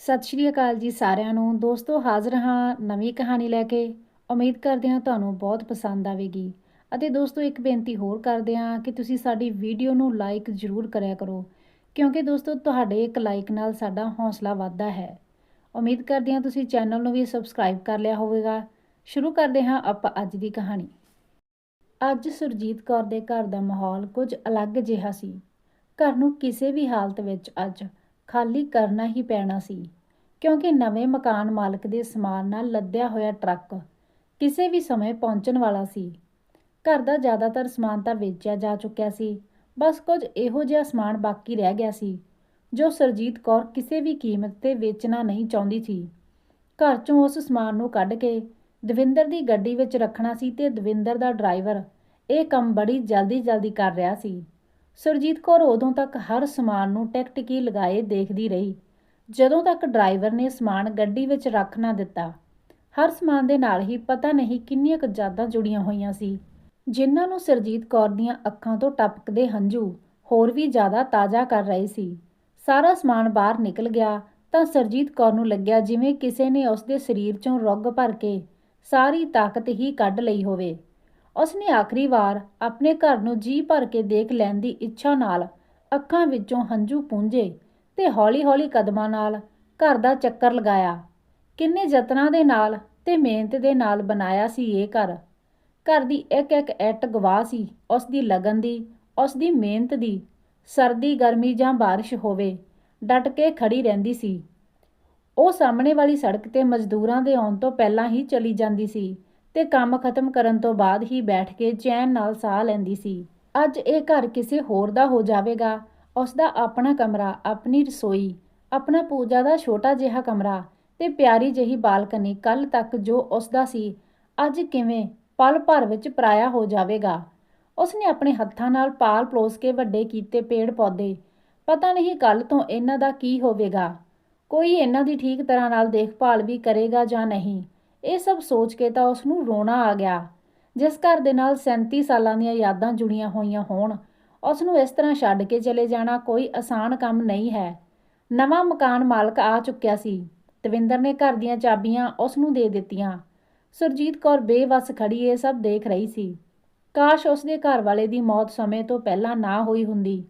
ਸਤਿ ਸ਼੍ਰੀ ਅਕਾਲ ਜੀ ਸਾਰਿਆਂ ਨੂੰ। ਦੋਸਤੋ, ਹਾਜ਼ਰ ਹਾਂ ਨਵੀਂ ਕਹਾਣੀ ਲੈ ਕੇ। ਉਮੀਦ ਕਰਦੇ ਹਾਂ ਤੁਹਾਨੂੰ ਬਹੁਤ ਪਸੰਦ ਆਵੇਗੀ। ਅਤੇ ਦੋਸਤੋ, ਇੱਕ ਬੇਨਤੀ ਹੋਰ ਕਰਦੇ ਹਾਂ ਕਿ ਤੁਸੀਂ ਸਾਡੀ ਵੀਡੀਓ ਨੂੰ ਲਾਈਕ ਜ਼ਰੂਰ ਕਰਿਆ ਕਰੋ, ਕਿਉਂਕਿ ਦੋਸਤੋ, ਤੁਹਾਡੇ ਇੱਕ ਲਾਈਕ ਨਾਲ ਸਾਡਾ ਹੌਸਲਾ ਵੱਧਦਾ ਹੈ। ਉਮੀਦ ਕਰਦੇ ਹਾਂ ਤੁਸੀਂ ਚੈਨਲ ਨੂੰ ਵੀ ਸਬਸਕ੍ਰਾਈਬ ਕਰ ਲਿਆ ਹੋਵੇਗਾ। ਸ਼ੁਰੂ ਕਰਦੇ ਹਾਂ ਆਪਾਂ ਅੱਜ ਦੀ ਕਹਾਣੀ। ਅੱਜ ਸੁਰਜੀਤ ਕੌਰ ਦੇ ਘਰ ਦਾ ਮਾਹੌਲ ਕੁਝ ਅਲੱਗ ਜਿਹਾ ਸੀ। ਘਰ ਨੂੰ ਕਿਸੇ ਵੀ ਹਾਲਤ ਵਿੱਚ ਅੱਜ ਖਾਲੀ ਕਰਨਾ ਹੀ ਪੈਣਾ ਸੀ। ਕਿਉਂਕਿ ਨਵੇਂ ਮਕਾਨ ਮਾਲਕ ਦੇ ਸਮਾਨ ਨਾਲ ਲੱਦਿਆ ਹੋਇਆ ਟਰੱਕ ਕਿਸੇ ਵੀ ਸਮੇਂ ਪਹੁੰਚਣ ਵਾਲਾ ਸੀ। ਘਰ ਦਾ ਜ਼ਿਆਦਾਤਰ ਸਮਾਨ ਤਾਂ ਵੇਚਿਆ ਜਾ ਚੁੱਕਿਆ ਸੀ। ਬਸ ਕੁਝ ਇਹੋ ਜਿਹਾ ਸਮਾਨ ਬਾਕੀ ਰਹਿ ਗਿਆ ਸੀ, ਜੋ ਸਰਜੀਤ ਕੌਰ ਕਿਸੇ ਵੀ ਕੀਮਤ ਤੇ ਵੇਚਣਾ ਨਹੀਂ ਚਾਹੁੰਦੀ ਸੀ। ਘਰ ਚੋਂ ਉਸ ਸਮਾਨ ਨੂੰ ਕੱਢ ਕੇ ਦਵਿੰਦਰ ਦੀ ਗੱਡੀ ਵਿੱਚ ਰੱਖਣਾ ਸੀ ਤੇ ਦਵਿੰਦਰ ਦਾ ਡਰਾਈਵਰ ਇਹ ਕੰਮ ਬੜੀ ਜਲਦੀ ਜਲਦੀ ਕਰ ਰਿਹਾ ਸੀ। ਸੁਰਜੀਤ ਕੌਰ ਉਦੋਂ ਤੱਕ ਹਰ ਸਮਾਨ ਨੂੰ ਟਿਕ-ਟਿਕੀ ਲਗਾਏ ਦੇਖਦੀ ਰਹੀ। ਜਦੋਂ ਤੱਕ ਡਰਾਈਵਰ ਨੇ ਸਮਾਨ ਗੱਡੀ ਵਿੱਚ ਰੱਖ ਨਾ ਦਿੱਤਾ, ਹਰ ਸਮਾਨ ਦੇ ਨਾਲ ਹੀ ਪਤਾ ਨਹੀਂ ਕਿੰਨੀਆਂ ਕੁ ਯਾਦਾਂ ਜੁੜੀਆਂ ਹੋਈਆਂ ਸੀ। ਜਿਨ੍ਹਾਂ ਨੂੰ ਸਰਜੀਤ ਕੌਰ ਦੀਆਂ ਅੱਖਾਂ ਤੋਂ ਟਪਕਦੇ ਹੰਝੂ ਹੋਰ ਵੀ ਜ਼ਿਆਦਾ ਤਾਜ਼ਾ ਕਰ ਰਹੇ ਸੀ। ਸਾਰਾ ਸਮਾਨ ਬਾਹਰ ਨਿਕਲ ਗਿਆ ਤਾਂ ਸਰਜੀਤ ਕੌਰ ਨੂੰ ਲੱਗਿਆ ਜਿਵੇਂ ਕਿਸੇ ਨੇ ਉਸ ਦੇ ਸਰੀਰ ਚੋਂ ਰੁੱਗ ਭਰ ਕੇ ਸਾਰੀ ਤਾਕਤ ਹੀ ਕੱਢ ਲਈ ਹੋਵੇ। ਉਸਨੇ ਆਖਰੀ ਵਾਰ ਆਪਣੇ ਘਰ ਨੂੰ ਜੀ ਭਰ ਕੇ ਦੇਖ ਲੈਣ ਦੀ ਇੱਛਾ ਨਾਲ ਅੱਖਾਂ ਵਿੱਚੋਂ ਹੰਝੂ ਪੂੰਝੇ ਤੇ ਹੌਲੀ-ਹੌਲੀ ਕਦਮਾਂ ਨਾਲ ਘਰ ਦਾ ਚੱਕਰ ਲਗਾਇਆ। ਕਿੰਨੇ ਯਤਨਾਂ ਦੇ ਨਾਲ ਤੇ ਮਿਹਨਤ ਦੇ ਨਾਲ ਬਣਾਇਆ ਸੀ ਇਹ ਘਰ। ਘਰ ਦੀ ਇੱਕ ਇੱਕ ਐਟ ਗਵਾਹ ਸੀ। ਉਸ ਦੀ ਲਗਨ ਦੀ ਉਸ ਦੀ ਮਿਹਨਤ ਦੀ, ਸਰਦੀ, ਗਰਮੀ ਜਾਂ ਬਾਰਿਸ਼ ਹੋਵੇ, ਡਟ ਕੇ ਖੜੀ ਰਹਿੰਦੀ ਸੀ। ਉਹ ਸਾਹਮਣੇ ਵਾਲੀ ਸੜਕ ਤੇ ਮਜ਼ਦੂਰਾਂ ਦੇ ਆਉਣ ਤੋਂ ਪਹਿਲਾਂ ਹੀ ਚਲੀ ਜਾਂਦੀ ਸੀ। ਤੇ ਕੰਮ ਖਤਮ ਕਰਨ ਤੋਂ ਬਾਅਦ ਹੀ ਬੈਠ ਕੇ ਚੈਨ ਨਾਲ ਸਾਹ ਲੈਂਦੀ ਸੀ। ਅੱਜ ਇਹ ਘਰ ਕਿਸੇ ਹੋਰ ਦਾ ਹੋ ਜਾਵੇਗਾ। ਉਸ ਦਾ ਆਪਣਾ ਕਮਰਾ, ਆਪਣੀ ਰਸੋਈ, ਆਪਣਾ ਪੂਜਾ ਦਾ ਛੋਟਾ ਜਿਹਾ ਕਮਰਾ ਤੇ ਪਿਆਰੀ ਜਿਹੀ ਬਾਲਕਨੀ ਕੱਲ ਤੱਕ ਜੋ ਉਸ ਦਾ ਸੀ, ਅੱਜ ਕਿਵੇਂ ਪਲ ਭਰ ਵਿੱਚ ਪਰਾਇਆ ਹੋ ਜਾਵੇਗਾ। ਉਸਨੇ ਆਪਣੇ ਹੱਥਾਂ ਨਾਲ ਪਾਲ ਪਲੋਸ ਕੇ ਵੱਡੇ ਕੀਤੇ ਪੇੜ ਪੌਦੇ। ਪਤਾ ਨਹੀਂ ਕੱਲ ਤੋਂ ਇਹਨਾਂ ਦਾ ਕੀ ਹੋਵੇਗਾ। ਕੋਈ ਇਹਨਾਂ ਦੀ ਠੀਕ ਤਰ੍ਹਾਂ ਨਾਲ ਦੇਖਭਾਲ ਵੀ ਕਰੇਗਾ ਜਾਂ ਨਹੀਂ। ਇਹ ਸਭ ਸੋਚ ਕੇ ਤਾਂ ਉਸ ਨੂੰ ਰੋਣਾ ਆ ਗਿਆ। ਜਿਸ ਘਰ ਦੇ ਨਾਲ 37 ਸਾਲਾਂ ਦੀਆਂ ਯਾਦਾਂ ਜੁੜੀਆਂ ਹੋਈਆਂ ਹੋਣ ਉਸ ਨੂੰ ਇਸ ਤਰ੍ਹਾਂ ਛੱਡ ਕੇ ਚਲੇ ਜਾਣਾ ਕੋਈ ਆਸਾਨ ਕੰਮ ਨਹੀਂ ਹੈ। ਨਵਾਂ ਮਕਾਨ ਮਾਲਕ ਆ ਚੁੱਕਿਆ ਸੀ। ਦਵਿੰਦਰ ਨੇ ਘਰ ਦੀਆਂ ਚਾਬੀਆਂ ਉਸ ਨੂੰ ਦੇ ਦਿੱਤੀਆਂ। ਸੁਰਜੀਤ ਕੌਰ ਬੇਵਸ ਖੜੀ ਇਹ ਸਭ ਦੇਖ ਰਹੀ ਸੀ। ਕਾਸ਼ ਉਸ ਦੇ ਘਰ ਵਾਲੇ ਦੀ ਮੌਤ ਸਮੇਂ ਤੋਂ ਪਹਿਲਾਂ ਨਾ ਹੋਈ ਹੁੰਦੀ।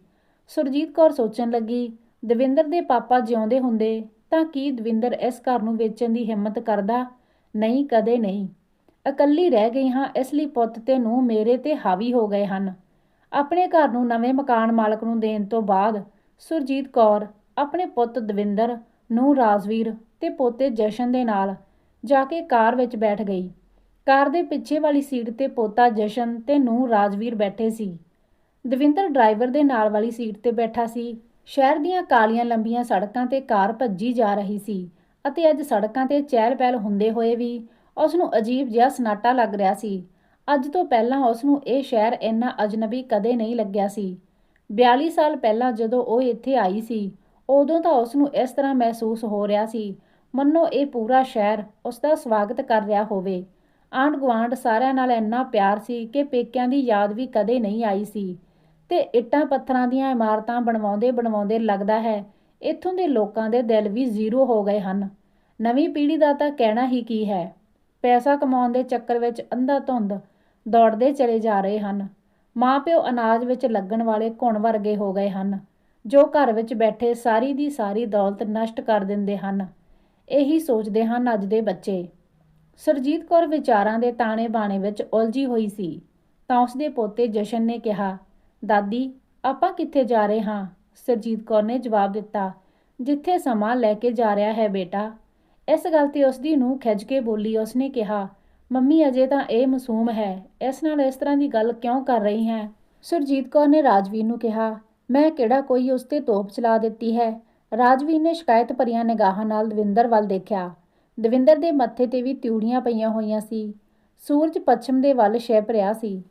ਸੁਰਜੀਤ ਕੌਰ ਸੋਚਣ ਲੱਗੀ, ਦਵਿੰਦਰ ਦੇ ਪਾਪਾ ਜਿਉਂਦੇ ਹੁੰਦੇ, ਤਾਂ ਕੀ ਦਵਿੰਦਰ ਇਸ ਘਰ ਨੂੰ ਵੇਚਣ ਦੀ ਹਿੰਮਤ ਕਰਦਾ? ਨਹੀਂ, ਕਦੇ ਨਹੀਂ। ਇਕੱਲੀ ਰਹਿ ਗਈ ਹਾਂ, ਇਸ ਲਈ ਪੁੱਤ ਤੇ ਨੂੰ ਮੇਰੇ ਤੇ ਹਾਵੀ ਹੋ ਗਏ ਹਨ। ਆਪਣੇ ਘਰ ਨੂੰ ਨਵੇਂ ਮਕਾਨ ਮਾਲਕ ਨੂੰ ਦੇਣ ਤੋਂ ਬਾਅਦ ਸੁਰਜੀਤ ਕੌਰ, ਆਪਣੇ ਪੁੱਤ ਦਵਿੰਦਰ ਨੂੰ ਰਾਜਵੀਰ ਤੇ ਪੋਤੇ ਜਸ਼ਨ ਦੇ ਨਾਲ ਜਾ ਕੇ ਕਾਰ ਵਿੱਚ ਬੈਠ ਗਈ। ਕਾਰ ਦੇ ਪਿੱਛੇ ਵਾਲੀ ਸੀਟ ਤੇ ਪੋਤਾ ਜਸ਼ਨ ਤੇ ਨੂੰ ਰਾਜਵੀਰ ਬੈਠੇ ਸੀ। ਦਵਿੰਦਰ ਡਰਾਈਵਰ ਦੇ ਨਾਲ ਵਾਲੀ ਸੀਟ ਤੇ ਬੈਠਾ ਸੀ। ਸ਼ਹਿਰ ਦੀਆਂ ਕਾਲੀਆਂ ਲੰਬੀਆਂ ਸੜਕਾਂ ਤੇ ਕਾਰ ਭੱਜੀ ਜਾ ਰਹੀ ਸੀ। ਅਤੇ ਅੱਜ ਸੜਕਾਂ ਤੇ ਚਹਿਲ ਪਹਿਲ ਹੁੰਦੇ ਹੋਏ ਵੀ ਉਸ ਨੂੰ ਅਜੀਬ ਜਿਹਾ ਸਨਾਟਾ ਲੱਗ ਰਿਹਾ ਸੀ। ਅੱਜ ਤੋਂ ਪਹਿਲਾਂ ਉਸ ਨੂੰ ਇਹ ਸ਼ਹਿਰ ਇੰਨਾ ਅਜਨਬੀ ਕਦੇ ਨਹੀਂ ਲੱਗਿਆ ਸੀ। 42 ਸਾਲ ਪਹਿਲਾਂ ਜਦੋਂ ਉਹ ਇੱਥੇ ਆਈ ਸੀ, ਉਦੋਂ ਤਾਂ ਉਸ ਨੂੰ ਇਸ ਤਰ੍ਹਾਂ ਮਹਿਸੂਸ ਹੋ ਰਿਹਾ ਸੀ, ਮੰਨੋ ਇਹ ਪੂਰਾ ਸ਼ਹਿਰ ਉਸ ਦਾ ਸਵਾਗਤ ਕਰ ਰਿਹਾ ਹੋਵੇ। ਆਂਢ ਗੁਆਂਢ ਸਾਰਿਆਂ ਨਾਲ ਇੰਨਾ ਪਿਆਰ ਸੀ ਕਿ ਪੇਕਿਆਂ ਦੀ ਯਾਦ ਵੀ ਕਦੇ ਨਹੀਂ ਆਈ ਸੀ। ਤੇ ਇੱਟਾਂ ਪੱਥਰਾਂ ਦੀਆਂ ਇਮਾਰਤਾਂ ਬਣਵਾਉਂਦੇ ਬਣਵਾਉਂਦੇ ਲੱਗਦਾ ਹੈ ਇੱਥੋਂ ਦੇ ਲੋਕਾਂ ਦੇ ਦਿਲ ਵੀ ਜ਼ੀਰੋ ਹੋ ਗਏ ਹਨ। ਨਵੀਂ ਪੀੜ੍ਹੀ ਦਾ ਤਾਂ ਕਹਿਣਾ ਹੀ ਕੀ ਹੈ? ਪੈਸਾ ਕਮਾਉਣ ਦੇ ਚੱਕਰ ਵਿੱਚ ਅੰਧਾ ਧੁੰਦ ਦੌੜਦੇ ਚਲੇ ਜਾ ਰਹੇ ਹਨ। ਮਾਪਿਓ ਅਨਾਜ ਵਿੱਚ ਲੱਗਣ ਵਾਲੇ ਘੁਣ ਵਰਗੇ ਹੋ ਗਏ ਹਨ, ਜੋ ਘਰ ਵਿੱਚ ਬੈਠੇ ਸਾਰੀ ਦੀ ਸਾਰੀ ਦੌਲਤ ਨਸ਼ਟ ਕਰ ਦਿੰਦੇ ਹਨ। ਇਹੀ ਸੋਚਦੇ ਹਨ ਅੱਜ ਦੇ ਬੱਚੇ। ਸਰਜੀਤ ਕੌਰ ਵਿਚਾਰਾਂ ਦੇ ਤਾਣੇ ਬਾਣੇ ਵਿੱਚ ਉਲਝੀ ਹੋਈ ਸੀ। ਤਾਂ ਉਸਦੇ ਪੋਤੇ ਜਸ਼ਨ ਨੇ ਕਿਹਾ, ਦਾਦੀ, ਆਪਾਂ ਕਿੱਥੇ ਜਾ ਰਹੇ ਹਾਂ? ਸਰਜੀਤ ਕੌਰ ਨੇ ਜਵਾਬ ਦਿੱਤਾ, ਜਿੱਥੇ ਸਮਾਂ ਲੈ ਕੇ ਜਾ ਰਿਹਾ ਹੈ ਬੇਟਾ। ਇਸ ਗੱਲ ਤੇ ਉਸਦੀ ਨੂੰ ਖਿੱਚ ਕੇ ਬੋਲੀ, ਉਸਨੇ ਕਿਹਾ, ਮੰਮੀ, ਅਜੇ ਤਾਂ ਇਹ ਮਾਸੂਮ ਹੈ, ਇਸ ਨਾਲ ਇਸ ਤਰ੍ਹਾਂ ਦੀ ਗੱਲ ਕਿਉਂ ਕਰ ਰਹੀ ਹੈ? ਸੁਰਜੀਤ ਕੌਰ ਨੇ ਰਾਜਵੀਰ ਨੂੰ ਕਿਹਾ, ਮੈਂ ਕਿਹੜਾ ਕੋਈ ਉਸ ਤੇ ਤੋਪ ਚਲਾ ਦਿੱਤੀ ਹੈ? ਰਾਜਵੀਰ ਨੇ ਸ਼ਿਕਾਇਤ ਭਰੀਆਂ ਨਿਗਾਹਾਂ ਨਾਲ ਦਵਿੰਦਰ ਵੱਲ ਦੇਖਿਆ। ਦਵਿੰਦਰ ਦੇ ਮੱਥੇ ਤੇ ਵੀ ਤਿਉੜੀਆਂ ਪਈਆਂ ਹੋਈਆਂ ਸੀ। ਸੂਰਜ ਪੱਛਮ ਦੇ ਵੱਲ ਛਿਪ ਰਿਹਾ ਸੀ।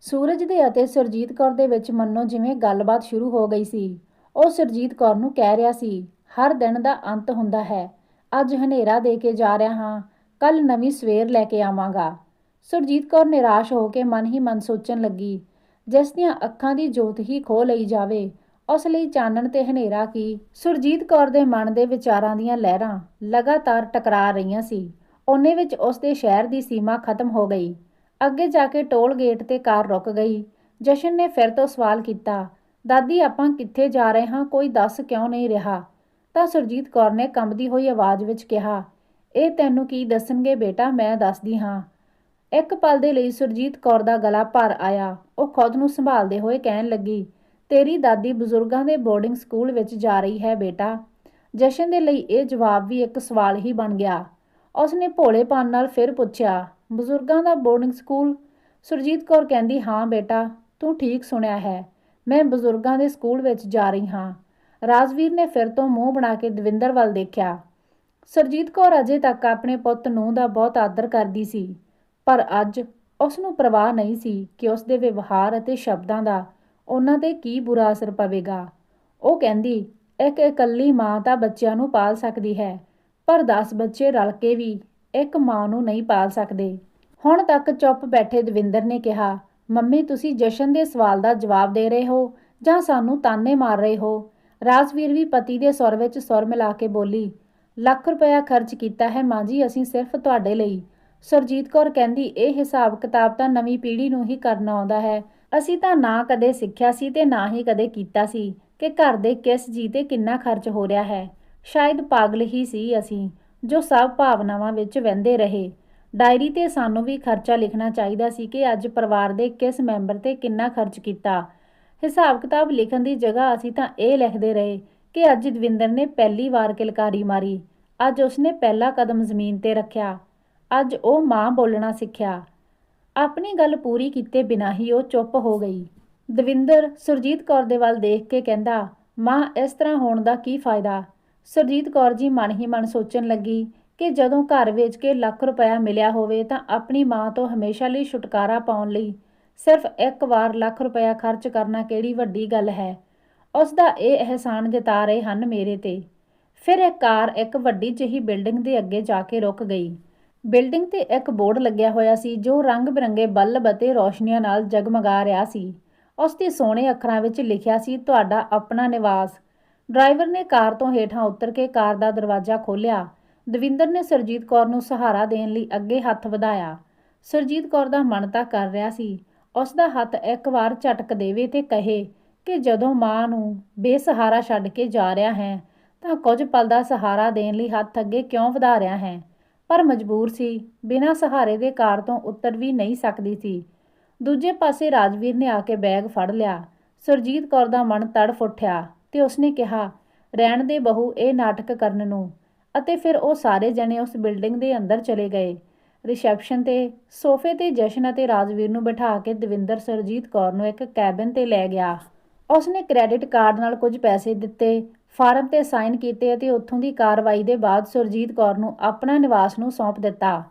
ਸੂਰਜ ਦੇ ਅਤੇ ਸੁਰਜੀਤ ਕੌਰ ਦੇ ਵਿੱਚ ਮੰਨੋ ਜਿਵੇਂ ਗੱਲਬਾਤ ਸ਼ੁਰੂ ਹੋ ਗਈ ਸੀ। ਉਹ ਸੁਰਜੀਤ ਕੌਰ ਨੂੰ ਕਹਿ ਰਿਹਾ ਸੀ, ਹਰ ਦਿਨ ਦਾ ਅੰਤ ਹੁੰਦਾ ਹੈ। ਅੱਜ ਹਨੇਰਾ ਦੇ ਕੇ ਜਾ ਰਿਹਾ ਹਾਂ। ਕੱਲ ਨਵੀਂ ਸਵੇਰ ਲੈ ਕੇ ਆਵਾਂਗਾ। ਸੁਰਜੀਤ ਕੌਰ ਨਿਰਾਸ਼ ਹੋ ਕੇ ਮਨ ਹੀ ਮਨ ਸੋਚਣ ਲੱਗੀ। ਜਿਸ ਦੀਆਂ ਅੱਖਾਂ ਦੀ ਜੋਤ ਹੀ ਖੋ ਲਈ ਜਾਵੇ, ਉਸ ਲਈ ਚਾਨਣ ਤੇ ਹਨੇਰਾ ਕੀ? ਸੁਰਜੀਤ ਕੌਰ ਦੇ ਮਨ ਦੇ ਵਿਚਾਰਾਂ ਦੀਆਂ ਲਹਿਰਾਂ ਲਗਾਤਾਰ ਟਕਰਾ ਰਹੀਆਂ ਸੀ। ਉਹਨੇ ਵਿੱਚ ਉਸ ਦੇ ਸ਼ਹਿਰ ਦੀ ਸੀਮਾ ਖਤਮ ਹੋ ਗਈ। ਅੱਗੇ ਜਾ ਕੇ ਟੋਲ ਗੇਟ ਤੇ ਕਾਰ ਰੁਕ ਗਈ। ਜਸ਼ਨ ਨੇ ਫਿਰ ਤੋਂ ਸਵਾਲ ਕੀਤਾ ਦਾਦੀ, ਆਪਾਂ ਕਿੱਥੇ ਜਾ ਰਹੇ ਹਾਂ? ਕੋਈ ਦੱਸ ਕਿਉਂ ਨਹੀਂ ਰਿਹਾ? ਤਾਂ ਸੁਰਜੀਤ ਕੌਰ ਨੇ ਕੰਬਦੀ ਹੋਈ ਆਵਾਜ਼ ਵਿੱਚ ਕਿਹਾ, ਇਹ ਤੈਨੂੰ ਕੀ ਦੱਸਣਗੇ ਬੇਟਾ? ਮੈਂ ਦੱਸਦੀ ਹਾਂ। ਇੱਕ ਪਲ ਦੇ ਲਈ ਸੁਰਜੀਤ ਕੌਰ ਦਾ ਗਲਾ ਭਰ ਆਇਆ। ਉਹ ਖੁਦ ਨੂੰ ਸੰਭਾਲਦੇ ਹੋਏ ਕਹਿਣ ਲੱਗੀ, ਤੇਰੀ ਦਾਦੀ ਬਜ਼ੁਰਗਾਂ ਦੇ ਬੋਰਡਿੰਗ ਸਕੂਲ ਵਿੱਚ ਜਾ ਰਹੀ ਹੈ ਬੇਟਾ। ਜਸ਼ਨ ਦੇ ਲਈ ਇਹ ਜਵਾਬ ਵੀ ਇੱਕ ਸਵਾਲ ਹੀ ਬਣ ਗਿਆ। ਉਸਨੇ ਭੋਲੇਪਨ ਨਾਲ ਫਿਰ ਪੁੱਛਿਆ, ਬਜ਼ੁਰਗਾਂ ਦਾ ਬੋਰਡਿੰਗ ਸਕੂਲ? ਸੁਰਜੀਤ ਕੌਰ ਕਹਿੰਦੀ, ਹਾਂ ਬੇਟਾ, ਤੂੰ ਠੀਕ ਸੁਣਿਆ ਹੈ। ਮੈਂ ਬਜ਼ੁਰਗਾਂ ਦੇ ਸਕੂਲ ਵਿੱਚ ਜਾ ਰਹੀ ਹਾਂ। ਰਾਜਵੀਰ ਨੇ ਫਿਰ ਤੋਂ ਮੂੰਹ ਬਣਾ ਕੇ ਦਵਿੰਦਰ ਵੱਲ ਦੇਖਿਆ। ਸਰਜੀਤ ਕੌਰ ਅਜੇ ਤੱਕ ਆਪਣੇ ਪੁੱਤ ਨੂੰ ਦਾ ਬਹੁਤ ਆਦਰ ਕਰਦੀ ਸੀ, ਪਰ ਅੱਜ ਉਸ ਨੂੰ ਪਰਵਾਹ ਨਹੀਂ ਸੀ ਕਿ ਉਸ ਦੇ ਵਿਵਹਾਰ ਅਤੇ ਸ਼ਬਦਾਂ ਦਾ ਉਹਨਾਂ ਤੇ ਕੀ ਬੁਰਾ ਅਸਰ ਪਵੇਗਾ। ਉਹ ਕਹਿੰਦੀ, ਇੱਕ ਇਕੱਲੀ ਮਾਂ ਤਾਂ ਬੱਚਿਆਂ ਨੂੰ ਪਾਲ ਸਕਦੀ ਹੈ, ਪਰ 10 ਬੱਚੇ ਰਲ ਕੇ ਵੀ ਇੱਕ ਮਾਂ ਨੂੰ ਨਹੀਂ ਪਾਲ ਸਕਦੇ। ਹੁਣ ਤੱਕ ਚੁੱਪ ਬੈਠੇ ਦਵਿੰਦਰ ਨੇ ਕਿਹਾ ਮੰਮੀ, ਤੁਸੀਂ ਜਸ਼ਨ ਦੇ ਸਵਾਲ ਦਾ ਜਵਾਬ ਦੇ ਰਹੇ ਹੋ ਜਾਂ ਸਾਨੂੰ ਤਾਨੇ ਮਾਰ ਰਹੇ ਹੋ? ਰਾਜਵੀਰ ਵੀ ਪਤੀ ਦੇ ਸੁਰ ਵਿੱਚ ਸੁਰ ਮਿਲਾ ਕੇ ਬੋਲੀ, ਲੱਖ ਰੁਪਇਆ ਖਰਚ ਕੀਤਾ ਹੈ ਮਾਂ ਜੀ, ਅਸੀਂ ਸਿਰਫ ਤੁਹਾਡੇ ਲਈ। ਸਰਜੀਤ ਕੌਰ ਕਹਿੰਦੀ, ਇਹ ਹਿਸਾਬ ਕਿਤਾਬ ਤਾਂ ਨਵੀਂ ਪੀੜ੍ਹੀ ਨੂੰ ਹੀ ਕਰਨਾ ਆਉਂਦਾ ਹੈ। ਅਸੀਂ ਤਾਂ ਨਾ ਕਦੇ ਸਿੱਖਿਆ ਸੀ ਤੇ ਨਾ ਹੀ ਕਦੇ ਕੀਤਾ ਸੀ ਕਿ ਘਰ ਦੇ ਕਿਸ ਜੀ ਤੇ ਕਿੰਨਾ ਖਰਚ ਹੋ ਰਿਹਾ ਹੈ। ਸ਼ਾਇਦ ਪਾਗਲ ਹੀ ਸੀ ਅਸੀਂ, ਜੋ ਸਭ ਭਾਵਨਾਵਾਂ ਵਿੱਚ ਵਹਿੰਦੇ ਰਹੇ। ਡਾਇਰੀ ਤੇ ਸਾਨੂੰ ਵੀ ਖਰਚਾ ਲਿਖਣਾ ਚਾਹੀਦਾ ਸੀ ਕਿ ਅੱਜ ਪਰਿਵਾਰ ਦੇ ਕਿਸ ਮੈਂਬਰ ਤੇ ਕਿੰਨਾ ਖਰਚ ਕੀਤਾ। ਹਿਸਾਬ ਕਿਤਾਬ ਲਿਖਣ ਦੀ ਜਗ੍ਹਾ ਅਸੀਂ ਤਾਂ ਇਹ ਲਿਖਦੇ ਰਹੇ ਕਿ ਅੱਜ ਦਵਿੰਦਰ ਨੇ ਪਹਿਲੀ ਵਾਰ ਕਿਲਕਾਰੀ ਮਾਰੀ। ਅੱਜ ਉਸਨੇ ਪਹਿਲਾ ਕਦਮ ਜ਼ਮੀਨ ਤੇ ਰੱਖਿਆ। ਅੱਜ ਉਹ ਮਾਂ ਬੋਲਣਾ ਸਿੱਖਿਆ। ਆਪਣੀ ਗੱਲ ਪੂਰੀ ਕੀਤੇ ਬਿਨਾਂ ਹੀ ਉਹ ਚੁੱਪ ਹੋ ਗਈ। ਦਵਿੰਦਰ ਸੁਰਜੀਤ ਕੌਰ ਦੇ ਵੱਲ ਦੇਖ ਕੇ ਕਹਿੰਦਾ, ਮਾਂ, ਇਸ ਤਰ੍ਹਾਂ ਹੋਣ ਦਾ ਕੀ ਫਾਇਦਾ? ਸੁਰਜੀਤ ਕੌਰ ਜੀ ਮਨ ਹੀ ਮਨ ਸੋਚਣ ਲੱਗੀ। ਕਿ ਜਦੋਂ ਘਰ ਵੇਚ ਕੇ ਲੱਖ ਰੁਪਇਆ ਮਿਲਿਆ ਹੋਵੇ ਤਾਂ ਆਪਣੀ ਮਾਂ ਤੋਂ ਹਮੇਸ਼ਾ ਲਈ ਛੁਟਕਾਰਾ ਪਾਉਣ ਲਈ ਸਿਰਫ ਇੱਕ ਵਾਰ ਲੱਖ ਰੁਪਇਆ ਖਰਚ ਕਰਨਾ ਕਿਹੜੀ ਵੱਡੀ ਗੱਲ ਹੈ? ਉਸ ਦਾ ਇਹ ਅਹਿਸਾਨ ਜਤਾ ਰਹੇ ਹਨ ਮੇਰੇ ਤੇ। ਫਿਰ ਇਹ ਕਾਰ ਇੱਕ ਵੱਡੀ ਜਿਹੀ ਬਿਲਡਿੰਗ ਦੇ ਅੱਗੇ ਜਾ ਕੇ ਰੁਕ ਗਈ। ਬਿਲਡਿੰਗ ਤੇ ਇੱਕ ਬੋਰਡ ਲੱਗਿਆ ਹੋਇਆ ਸੀ ਜੋ ਰੰਗ-ਬਿਰੰਗੇ ਬਲਬ ਅਤੇ ਰੋਸ਼ਨੀਆਂ ਨਾਲ ਜਗਮਗਾ ਰਿਹਾ ਸੀ। ਉਸ ਤੇ ਸੋਹਣੇ ਅੱਖਰਾਂ ਵਿੱਚ ਲਿਖਿਆ ਸੀ, ਤੁਹਾਡਾ ਆਪਣਾ ਨਿਵਾਸ। ਡਰਾਈਵਰ ਨੇ ਕਾਰ ਤੋਂ ਹੇਠਾਂ ਉਤਰ ਕੇ ਕਾਰ ਦਾ ਦਰਵਾਜ਼ਾ ਖੋਲ੍ਹਿਆ। ਦਵਿੰਦਰ ਨੇ ਸਰਜੀਤ ਕੌਰ ਨੂੰ ਸਹਾਰਾ ਦੇਣ ਲਈ ਅੱਗੇ ਹੱਥ ਵਧਾਇਆ। ਸਰਜੀਤ ਕੌਰ ਦਾ ਮਨ ਤਾਂ ਕਰ ਰਿਹਾ ਸੀ। ਉਸ ਦਾ ਹੱਥ ਇੱਕ ਵਾਰ ਝਟਕ ਦੇਵੇ ਤੇ ਕਹੇ ਕਿ ਜਦੋਂ ਮਾਂ ਨੂੰ ਬੇਸਹਾਰਾ ਛੱਡ ਕੇ ਜਾ ਰਿਹਾ ਹੈ, ਤਾਂ ਕੁਝ ਪਲ ਦਾ ਸਹਾਰਾ ਦੇਣ ਲਈ ਹੱਥ ਅੱਗੇ ਕਿਉਂ ਵਧਾ ਰਿਹਾ ਹੈ? ਪਰ ਮਜਬੂਰ ਸੀ। ਬਿਨਾਂ ਸਹਾਰੇ ਦੇ ਕਾਰ ਤੋਂ ਉੱਤਰ ਵੀ ਨਹੀਂ ਸਕਦੀ ਸੀ। ਦੂਜੇ ਪਾਸੇ ਰਾਜਵੀਰ ਨੇ ਆ ਕੇ ਬੈਗ ਫੜ ਲਿਆ। ਸਰਜੀਤ ਕੌਰ ਦਾ ਮਨ ਤੜਫ ਉੱਠਿਆ ਤੇ ਉਸਨੇ ਕਿਹਾ, ਰਹਿਣ ਦੇ ਬਹੂ, ਇਹ ਨਾਟਕ ਕਰਨ ਨੂੰ। ਅਤੇ ਫਿਰ ਉਹ ਸਾਰੇ ਜਣੇ ਉਸ ਬਿਲਡਿੰਗ ਦੇ ਅੰਦਰ ਚਲੇ ਗਏ। ਰਿਸੈਪਸ਼ਨ ਤੇ ਸੋਫੇ ਤੇ ਜਸ਼ਨ ਅਤੇ ਰਾਜਵੀਰ ਨੂੰ ਬਿਠਾ ਕੇ ਦਵਿੰਦਰ ਸਰਜੀਤ ਕੌਰ ਨੂੰ ਇੱਕ ਕੈਬਨ ਤੇ ਲੈ ਗਿਆ। ਉਸਨੇ ਕ੍ਰੈਡਿਟ ਕਾਰਡ ਨਾਲ ਕੁਝ ਪੈਸੇ ਦਿੱਤੇ, ਫਾਰਮ ਤੇ ਸਾਈਨ ਕੀਤੇ ਅਤੇ ਉੱਥੋਂ ਦੀ ਕਾਰਵਾਈ ਦੇ ਬਾਅਦ ਸੁਰਜੀਤ ਕੌਰ ਨੂੰ ਆਪਣਾ ਨਿਵਾਸ ਨੂੰ ਸੌਂਪ ਦਿੱਤਾ।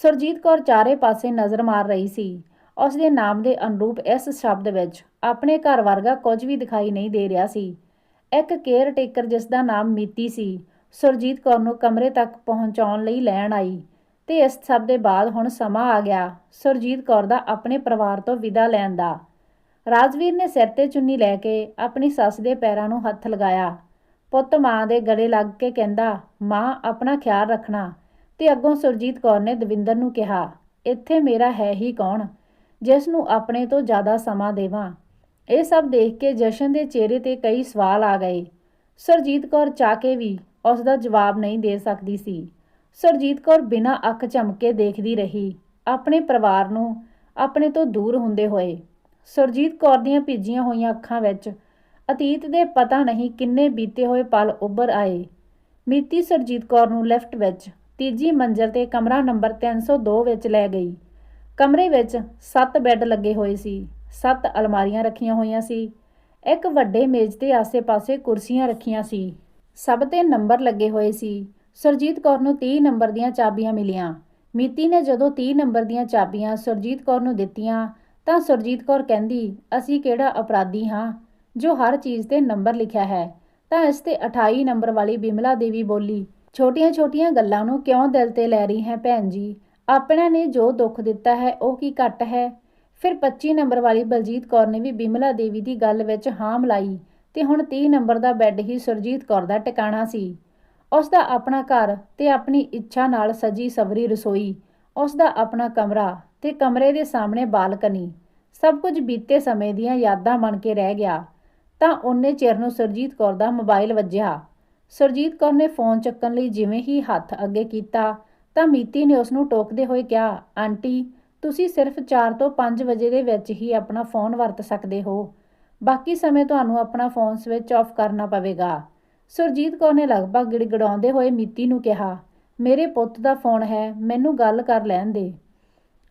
ਸੁਰਜੀਤ ਕੌਰ ਚਾਰੇ ਪਾਸੇ ਨਜ਼ਰ ਮਾਰ ਰਹੀ ਸੀ। ਉਸ ਦੇ ਨਾਮ ਦੇ ਅਨੁਰੂਪ ਇਸ ਸ਼ਬਦ ਵਿੱਚ ਆਪਣੇ ਘਰ ਵਰਗਾ ਕੁਝ ਵੀ ਦਿਖਾਈ ਨਹੀਂ ਦੇ ਰਿਹਾ ਸੀ। ਇੱਕ ਕੇਅਰ ਟੇਕਰ ਜਿਸ ਦਾ ਨਾਮ ਮੀਤੀ ਸੀ ਸੁਰਜੀਤ ਕੌਰ ਨੂੰ ਕਮਰੇ ਤੱਕ ਪਹੁੰਚਾਉਣ ਲਈ ਲੈਣ ਆਈ ਤੇ ਇਸ ਸਭ ਦੇ ਬਾਅਦ ਹੁਣ ਸਮਾਂ ਆ ਗਿਆ ਸੁਰਜੀਤ ਕੌਰ ਦਾ ਆਪਣੇ ਪਰਿਵਾਰ ਤੋਂ ਵਿਦਾ ਲੈਣ ਦਾ। ਰਾਜਵੀਰ ਨੇ ਸਿਰ ਤੇ ਚੁੰਨੀ ਲੈ ਕੇ ਆਪਣੀ ਸੱਸ ਦੇ ਪੈਰਾਂ ਨੂੰ ਹੱਥ ਲਗਾਇਆ। ਪੁੱਤ ਮਾਂ ਦੇ ਗਲੇ ਲੱਗ ਕੇ ਕਹਿੰਦਾ, ਮਾਂ, ਆਪਣਾ ਖਿਆਲ ਰੱਖਣਾ। ਤੇ ਅੱਗੋਂ ਸੁਰਜੀਤ ਕੌਰ ਨੇ ਦਵਿੰਦਰ ਨੂੰ ਕਿਹਾ, ਇੱਥੇ ਮੇਰਾ ਹੈ ਹੀ ਕੌਣ? ਜਿਸ ਨੂੰ ਆਪਣੇ ਤੋਂ ਜ਼ਿਆਦਾ ਸਮਾਂ ਦੇਵਾਂ? ਇਹ ਸਭ ਦੇਖ ਕੇ ਜਸ਼ਨ ਦੇ ਚਿਹਰੇ ਤੇ ਕਈ ਸਵਾਲ ਆ ਗਏ। ਸਰਜੀਤ ਕੌਰ ਚਾਹ ਕੇ ਵੀ ਉਸ ਦਾ ਜਵਾਬ ਨਹੀਂ ਦੇ ਸਕਦੀ ਸੀ। ਸਰਜੀਤ ਕੌਰ ਬਿਨਾਂ ਅੱਖ ਝਮਕੇ ਦੇਖਦੀ ਰਹੀ। ਆਪਣੇ ਪਰਿਵਾਰ ਨੂੰ ਆਪਣੇ ਤੋਂ ਦੂਰ ਹੁੰਦੇ ਹੋਏ, ਸਰਜੀਤ ਕੌਰ ਦੀਆਂ ਭਿੱਜੀਆਂ ਹੋਈਆਂ ਅੱਖਾਂ ਵਿੱਚ ਅਤੀਤ ਦੇ ਪਤਾ ਨਹੀਂ ਕਿੰਨੇ ਬੀਤੇ ਹੋਏ ਪਲ ਉੱਭਰ ਆਏ। ਮੀਤੀ ਸਰਜੀਤ ਕੌਰ ਨੂੰ ਲਿਫਟ ਵਿੱਚ, ਤੀਜੀ ਮੰਜ਼ਲ ਤੇ ਕਮਰਾ ਨੰਬਰ 302 ਵਿੱਚ ਲੈ ਗਈ। ਕਮਰੇ ਵਿੱਚ 7 ਬੈੱਡ ਲੱਗੇ ਹੋਏ ਸੀ 7 ਅਲਮਾਰੀਆਂ ਰੱਖੀਆਂ ਹੋਈਆਂ ਸੀ, ਇੱਕ ਵੱਡੇ ਮੇਜ਼ ਤੇ ਆਸੇ-ਪਾਸੇ ਕੁਰਸੀਆਂ ਰੱਖੀਆਂ ਸੀ। ਸਭ ਤੇ ਨੰਬਰ ਲੱਗੇ ਹੋਏ ਸੀ। ਸਰਜੀਤ ਕੌਰ ਨੂੰ 30 ਨੰਬਰ ਦੀਆਂ ਚਾਬੀਆਂ ਮਿਲੀਆਂ। ਮੀਤੀ ਨੇ ਜਦੋਂ 30 ਨੰਬਰ ਦੀਆਂ ਚਾਬੀਆਂ ਸਰਜੀਤ ਕੌਰ ਨੂੰ ਦਿੱਤੀਆਂ, ਤਾਂ ਸਰਜੀਤ ਕੌਰ ਕਹਿੰਦੀ, ਅਸੀਂ ਕਿਹੜਾ ਅਪਰਾਧੀ ਹਾਂ ਜੋ ਹਰ ਚੀਜ਼ ਤੇ ਨੰਬਰ ਲਿਖਿਆ ਹੈ? ਤਾਂ ਇਸ ਤੇ 28 ਨੰਬਰ ਵਾਲੀ ਬਿਮਲਾ ਦੇਵੀ ਬੋਲੀ, ਛੋਟੀਆਂ-ਛੋਟੀਆਂ ਗੱਲਾਂ ਨੂੰ ਕਿਉਂ ਦਿਲ ਤੇ ਲੈ ਰਹੀ ਹੈ ਭੈਣ ਜੀ? ਆਪਣਾ ਨੇ ਜੋ ਦੁੱਖ ਦਿੱਤਾ ਹੈ, ਉਹ ਕੀ ਘੱਟ ਹੈ? ਫਿਰ 25 ਨੰਬਰ ਵਾਲੀ ਬਲਜੀਤ ਕੌਰ ਨੇ ਵੀ ਬਿਮਲਾ ਦੇਵੀ ਦੀ ਗੱਲ ਵਿੱਚ ਹਾਂ ਮਲਾਈ। ਤੇ ਹੁਣ 30 ਨੰਬਰ ਦਾ ਬੈੱਡ ਹੀ ਸੁਰਜੀਤ ਕੌਰ ਦਾ ਟਿਕਾਣਾ ਸੀ। ਉਸ ਦਾ ਆਪਣਾ ਘਰ ਤੇ ਆਪਣੀ ਇੱਛਾ ਨਾਲ ਸਜੀ ਸਵਰੀ ਰਸੋਈ, ਉਸ ਦਾ ਆਪਣਾ ਕਮਰਾ ਤੇ ਕਮਰੇ ਦੇ ਸਾਹਮਣੇ ਬਾਲਕਨੀ, ਸਭ ਕੁਝ ਬੀਤੇ ਸਮੇਂ ਦੀਆਂ ਯਾਦਾਂ ਬਣ ਕੇ ਰਹਿ ਗਿਆ। ਤਾਂ ਉਹਨੇ ਚਿਰ ਨੂੰ ਸੁਰਜੀਤ ਕੌਰ ਦਾ ਮੋਬਾਈਲ ਵੱਜਿਆ। ਸੁਰਜੀਤ ਕੌਰ ਨੇ ਫੋਨ ਚੱਕਣ ਲਈ ਜਿਵੇਂ ਹੀ ਹੱਥ ਅੱਗੇ ਕੀਤਾ, ਤਾਂ ਮੀਤੀ ਨੇ ਉਸ ਨੂੰ ਟੋਕਦੇ ਹੋਏ ਕਿਹਾ, ਆਂਟੀ, ਤੁਸੀਂ ਸਿਰਫ 4 ਤੋਂ 5 ਵਜੇ ਦੇ ਵਿੱਚ ਹੀ ਆਪਣਾ ਫੋਨ ਵਰਤ ਸਕਦੇ ਹੋ। ਬਾਕੀ ਸਮੇਂ ਤੁਹਾਨੂੰ ਆਪਣਾ ਫੋਨ ਸਵਿਚ ਆਫ ਕਰਨਾ ਪਵੇਗਾ। ਸੁਰਜੀਤ ਕੌਰ ਨੇ ਲਗਭਗ ਗਿੜਗੜਾਉਂਦੇ ਹੋਏ ਮੀਤੀ ਨੂੰ ਕਿਹਾ, ਮੇਰੇ ਪੁੱਤ ਦਾ ਫੋਨ ਹੈ, ਮੈਨੂੰ ਗੱਲ ਕਰ ਲੈਣ ਦੇ।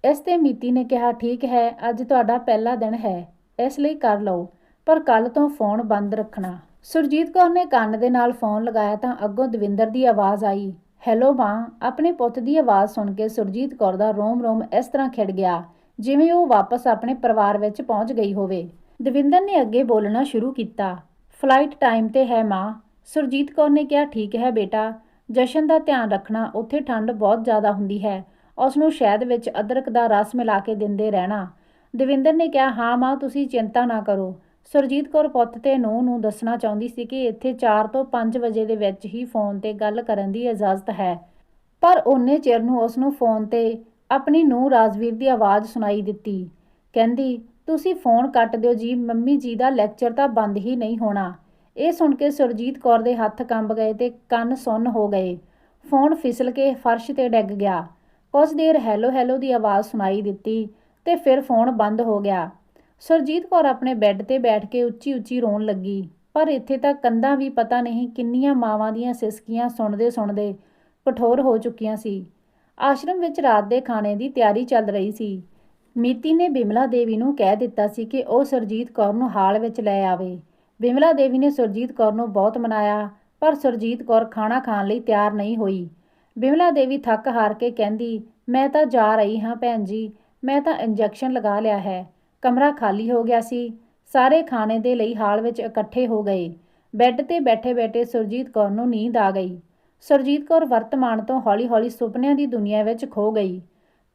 ਇਸ ਤੇ ਮੀਤੀ ਨੇ ਕਿਹਾ, ਠੀਕ ਹੈ, ਅੱਜ ਤੁਹਾਡਾ ਪਹਿਲਾ ਦਿਨ ਹੈ, ਇਸ ਲਈ ਕਰ ਲਓ, ਪਰ ਕੱਲ ਤੋਂ ਫੋਨ ਬੰਦ ਰੱਖਣਾ। ਸੁਰਜੀਤ ਕੌਰ ਨੇ ਕੰਨ ਦੇ ਨਾਲ ਫੋਨ ਲਗਾਇਆ ਤਾਂ ਅੱਗੋਂ ਦਵਿੰਦਰ ਦੀ ਆਵਾਜ਼ ਆਈ, ਹੈਲੋ ਮਾਂ, ਆਪਣੇ ਪੁੱਤ ਦੀ ਆਵਾਜ਼ ਸੁਣ ਕੇ ਸੁਰਜੀਤ ਕੌਰ ਦਾ ਰੋਮ-ਰੋਮ ਇਸ ਤਰ੍ਹਾਂ ਖਿੜ ਗਿਆ, ਜਿਵੇਂ ਉਹ ਵਾਪਸ ਆਪਣੇ ਪਰਿਵਾਰ ਵਿੱਚ ਪਹੁੰਚ ਗਈ ਹੋਵੇ। ਦਵਿੰਦਰ ਨੇ ਅੱਗੇ ਬੋਲਣਾ ਸ਼ੁਰੂ ਕੀਤਾ। ਫਲਾਈਟ ਟਾਈਮ ਤੇ ਹੈ ਮਾਂ। ਸੁਰਜੀਤ ਕੌਰ ਨੇ ਕਿਹਾ, ਠੀਕ ਹੈ ਬੇਟਾ। ਜਸ਼ਨ ਦਾ ਧਿਆਨ ਰੱਖਣਾ, ਉੱਥੇ ਠੰਡ ਬਹੁਤ ਜ਼ਿਆਦਾ ਹੁੰਦੀ ਹੈ। ਉਸ ਨੂੰ ਸ਼ਹਿਦ ਵਿੱਚ ਅਦਰਕ ਦਾ ਰਸ ਮਿਲਾ ਕੇ ਦਿੰਦੇ ਰਹਿਣਾ। ਦਵਿੰਦਰ ਨੇ ਕਿਹਾ, ਹਾਂ ਮਾਂ, ਤੁਸੀਂ ਚਿੰਤਾ ਨਾ ਕਰੋ। ਸੁਰਜੀਤ ਕੌਰ ਪੁੱਤ ਤੇ ਨੂੰਹ ਨੂੰ ਦੱਸਣਾ ਚਾਹੁੰਦੀ ਸੀ ਕਿ ਇੱਥੇ 4 ਤੋਂ 5 ਵਜੇ ਦੇ ਵਿੱਚ ਹੀ ਫੋਨ ਤੇ ਗੱਲ ਕਰਨ ਦੀ ਇਜਾਜ਼ਤ ਹੈ। ਪਰ ਉਹਨੇ ਚਿਰ ਨੂੰ ਉਸ ਨੂੰ ਫੋਨ ਤੇ ਆਪਣੀ ਨੂੰਹ ਰਾਜਵੀਰ ਦੀ ਆਵਾਜ਼ ਸੁਣਾਈ ਦਿੱਤੀ। ਕਹਿੰਦੀ ਤੁਸੀਂ ਫੋਨ ਕੱਟ ਦਿਓ ਜੀ, ਮੰਮੀ ਜੀ ਦਾ ਲੈਕਚਰ ਤਾਂ ਬੰਦ ਹੀ ਨਹੀਂ ਹੋਣਾ। ਇਹ ਸੁਣ ਕੇ ਸੁਰਜੀਤ ਕੌਰ ਦੇ ਹੱਥ ਕੰਬ ਗਏ ਤੇ ਕੰਨ ਸੁੰਨ ਹੋ ਗਏ। ਫੋਨ ਫਿਸਲ ਕੇ ਫਰਸ਼ ਤੇ ਡਿੱਗ ਗਿਆ। ਕੁਝ ਦੇਰ ਹੈਲੋ ਹੈਲੋ ਦੀ ਆਵਾਜ਼ ਸੁਣਾਈ ਦਿੱਤੀ ਤੇ ਫਿਰ ਫੋਨ ਬੰਦ ਹੋ ਗਿਆ। ਸੁਰਜੀਤ ਕੌਰ ਆਪਣੇ ਬੈੱਡ ਤੇ ਬੈਠ ਕੇ ਉੱਚੀ ਉੱਚੀ ਰੋਣ ਲੱਗੀ, ਪਰ ਇੱਥੇ ਤਾਂ ਕੰਧਾਂ ਵੀ ਪਤਾ ਨਹੀਂ ਕਿੰਨੀਆਂ ਮਾਵਾਂ ਦੀਆਂ ਸਿਸਕੀਆਂ ਸੁਣਦੇ ਸੁਣਦੇ ਕਠੋਰ ਹੋ ਚੁੱਕੀਆਂ ਸੀ। ਆਸ਼ਰਮ ਵਿੱਚ ਰਾਤ ਦੇ ਖਾਣੇ ਦੀ ਤਿਆਰੀ ਚੱਲ ਰਹੀ ਸੀ। ਮੀਤੀ ਨੇ ਬਿਮਲਾ ਦੇਵੀ ਨੂੰ ਕਹਿ ਦਿੱਤਾ ਸੀ ਕਿ ਉਹ ਸੁਰਜੀਤ ਕੌਰ ਨੂੰ ਹਾਲ ਵਿੱਚ ਲੈ ਆਵੇ। ਬਿਮਲਾ ਦੇਵੀ ਨੇ ਸੁਰਜੀਤ ਕੌਰ ਨੂੰ ਬਹੁਤ ਮਨਾਇਆ, ਪਰ ਸੁਰਜੀਤ ਕੌਰ ਖਾਣਾ ਖਾਣ ਲਈ ਤਿਆਰ ਨਹੀਂ ਹੋਈ। ਬਿਮਲਾ ਦੇਵੀ ਥੱਕ ਹਾਰ ਕੇ ਕਹਿੰਦੀ, ਮੈਂ ਤਾਂ ਜਾ ਰਹੀ ਹਾਂ ਭੈਣ ਜੀ, ਮੈਂ ਤਾਂ ਇੰਜੈਕਸ਼ਨ ਲਗਾ ਲਿਆ ਹੈ। ਕਮਰਾ ਖਾਲੀ ਹੋ ਗਿਆ ਸੀ। ਸਾਰੇ ਖਾਣੇ ਦੇ ਲਈ ਹਾਲ ਵਿੱਚ ਇਕੱਠੇ ਹੋ ਗਏ। ਬੈੱਡ ਤੇ ਬੈਠੇ-ਬੈਠੇ ਸੁਰਜੀਤ ਕੌਰ ਨੂੰ ਨੀਂਦ ਆ ਗਈ। ਸੁਰਜੀਤ ਕੌਰ ਵਰਤਮਾਨ ਤੋਂ ਹੌਲੀ-ਹੌਲੀ ਸੁਪਨਿਆਂ ਦੀ ਦੁਨੀਆ ਵਿੱਚ ਖੋ ਗਈ।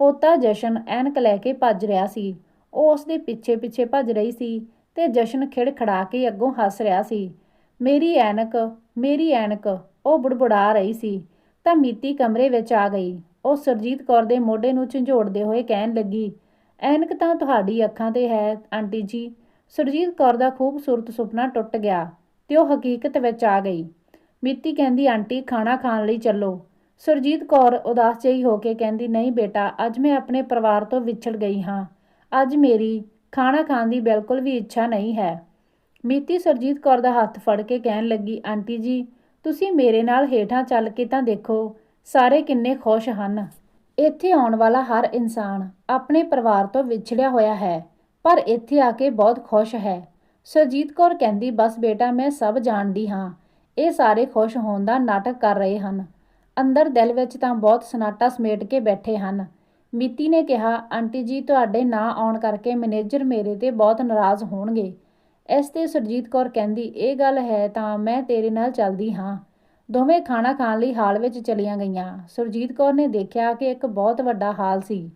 ਪੋਤਾ ਜਸ਼ਨ ਐਨਕ ਲੈ ਕੇ ਭੱਜ ਰਿਹਾ ਸੀ। ਉਹ ਉਸ ਦੇ ਪਿੱਛੇ-ਪਿੱਛੇ ਭੱਜ ਰਹੀ ਸੀ ਤੇ ਜਸ਼ਨ ਖਿੜਖੜਾ ਕੇ ਅੱਗੋਂ ਹੱਸ ਰਿਹਾ ਸੀ। ਮੇਰੀ ਐਨਕ ਮੇਰੀ ਐਨਕ, ਉਹ ਬੁੜਬੁੜਾ ਰਹੀ ਸੀ। ਤਾਂ ਮੀਤੀ ਕਮਰੇ ਵਿੱਚ ਆ ਗਈ। ਉਹ ਸਰਜੀਤ ਕੌਰ ਦੇ ਮੋਢੇ ਨੂੰ ਝੰਜੋੜਦੇ ਹੋਏ ਕਹਿਣ ਲੱਗੀ, ਐਨਕ ਤਾਂ ਤੁਹਾਡੀ ਅੱਖਾਂ ਤੇ ਹੈ, ਆਂਟੀ ਜੀ। ਸੁਰਜੀਤ ਕੌਰ ਦਾ ਖੂਬਸੂਰਤ ਸੁਪਨਾ ਟੁੱਟ ਗਿਆ ਤੇ ਉਹ ਹਕੀਕਤ ਵਿੱਚ ਆ ਗਈ। ਮੀਤੀ ਕਹਿੰਦੀ, ਆਂਟੀ, ਖਾਣਾ ਖਾਣ ਲਈ ਚੱਲੋ। ਸੁਰਜੀਤ ਕੌਰ ਉਦਾਸ ਜਿਹੀ ਹੋ ਕੇ ਕਹਿੰਦੀ, ਨਹੀਂ ਬੇਟਾ, ਅੱਜ ਮੈਂ ਆਪਣੇ ਪਰਿਵਾਰ ਤੋਂ ਵਿਛੜ ਗਈ ਹਾਂ। ਅੱਜ ਮੇਰੀ ਖਾਣਾ ਖਾਣ ਦੀ ਬਿਲਕੁਲ ਵੀ ਇੱਛਾ ਨਹੀਂ ਹੈ। ਮੀਤੀ ਸਰਜੀਤ ਕੌਰ ਦਾ ਹੱਥ ਫੜ ਕੇ ਕਹਿਣ ਲੱਗੀ, ਆਂਟੀ ਜੀ, ਤੁਸੀਂ ਮੇਰੇ ਨਾਲ ਹੇਠਾਂ ਚੱਲ ਕੇ ਤਾਂ ਦੇਖੋ, ਸਾਰੇ ਕਿੰਨੇ ਖੁਸ਼ ਹਨ। ਇੱਥੇ ਆਉਣ ਵਾਲਾ ਹਰ ਇਨਸਾਨ ਆਪਣੇ ਪਰਿਵਾਰ ਤੋਂ ਵਿਛੜਿਆ ਹੋਇਆ ਹੈ, ਪਰ ਇੱਥੇ ਆ ਕੇ ਬਹੁਤ ਖੁਸ਼ ਹੈ। ਸਰਜੀਤ ਕੌਰ ਕਹਿੰਦੀ, ਬਸ ਬੇਟਾ, ਮੈਂ ਸਭ ਜਾਣਦੀ ਹਾਂ। ਇਹ ਸਾਰੇ ਖੁਸ਼ ਹੋਣ ਦਾ ਨਾਟਕ ਕਰ ਰਹੇ ਹਨ। ਅੰਦਰ ਦਿਲ ਵਿੱਚ ਤਾਂ ਬਹੁਤ ਸਨਾਟਾ ਸਮੇਟ ਕੇ ਬੈਠੇ ਹਨ। ਮੀਤੀ ਨੇ ਕਿਹਾ, ਆਂਟੀ ਜੀ, ਤੁਹਾਡੇ ਨਾ ਆਉਣ ਕਰਕੇ ਮੈਨੇਜਰ ਮੇਰੇ ਤੇ ਬਹੁਤ ਨਾਰਾਜ਼ ਹੋਣਗੇ। ਇਸ ਤੇ ਸਰਜੀਤ ਕੌਰ ਕਹਿੰਦੀ, ਇਹ ਗੱਲ ਹੈ ਤਾਂ ਮੈਂ ਤੇਰੇ ਨਾਲ ਚੱਲਦੀ ਹਾਂ। ਦੋਵੇਂ ਖਾਣਾ ਖਾਣ ਲਈ ਹਾਲ ਵਿੱਚ ਚਲੀਆਂ ਗਈਆਂ ਸੁਰਜੀਤ ਕੌਰ ਨੇ ਦੇਖਿਆ ਕਿ ਇੱਕ ਬਹੁਤ ਵੱਡਾ ਹਾਲ ਸੀ,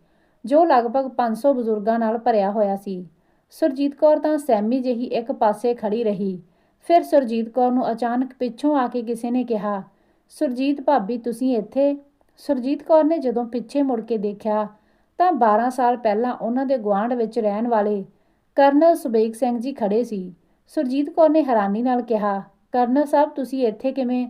ਜੋ ਲਗਭਗ 500 ਬਜ਼ੁਰਗਾਂ ਨਾਲ ਭਰਿਆ ਹੋਇਆ ਸੀ। ਸੁਰਜੀਤ ਕੌਰ ਤਾਂ ਸੈਮੀ ਜਿਹੀ ਇੱਕ ਪਾਸੇ ਖੜੀ ਰਹੀ। ਫਿਰ ਸੁਰਜੀਤ ਕੌਰ ਨੂੰ ਅਚਾਨਕ ਪਿੱਛੋਂ ਆ ਕੇ ਕਿਸੇ ਨੇ ਕਿਹਾ ਸੁਰਜੀਤ ਭਾਬੀ, ਤੁਸੀਂ ਇੱਥੇ? ਸੁਰਜੀਤ ਕੌਰ ਨੇ ਜਦੋਂ ਪਿੱਛੇ ਮੁੜ ਕੇ ਦੇਖਿਆ, ਤਾਂ 12 ਸਾਲ ਪਹਿਲਾਂ ਉਹਨਾਂ ਦੇ ਗੁਆਂਢ ਵਿੱਚ ਰਹਿਣ ਵਾਲੇ ਕਰਨਲ ਸੁਬੇਗ ਸਿੰਘ ਜੀ ਖੜੇ ਸੀ। ਸੁਰਜੀਤ ਕੌਰ ਨੇ ਹੈਰਾਨੀ ਨਾਲ ਕਿਹਾ, ਕਰਨਲ ਸਾਹਿਬ, ਤੁਸੀਂ ਇੱਥੇ ਕਿਵੇਂ?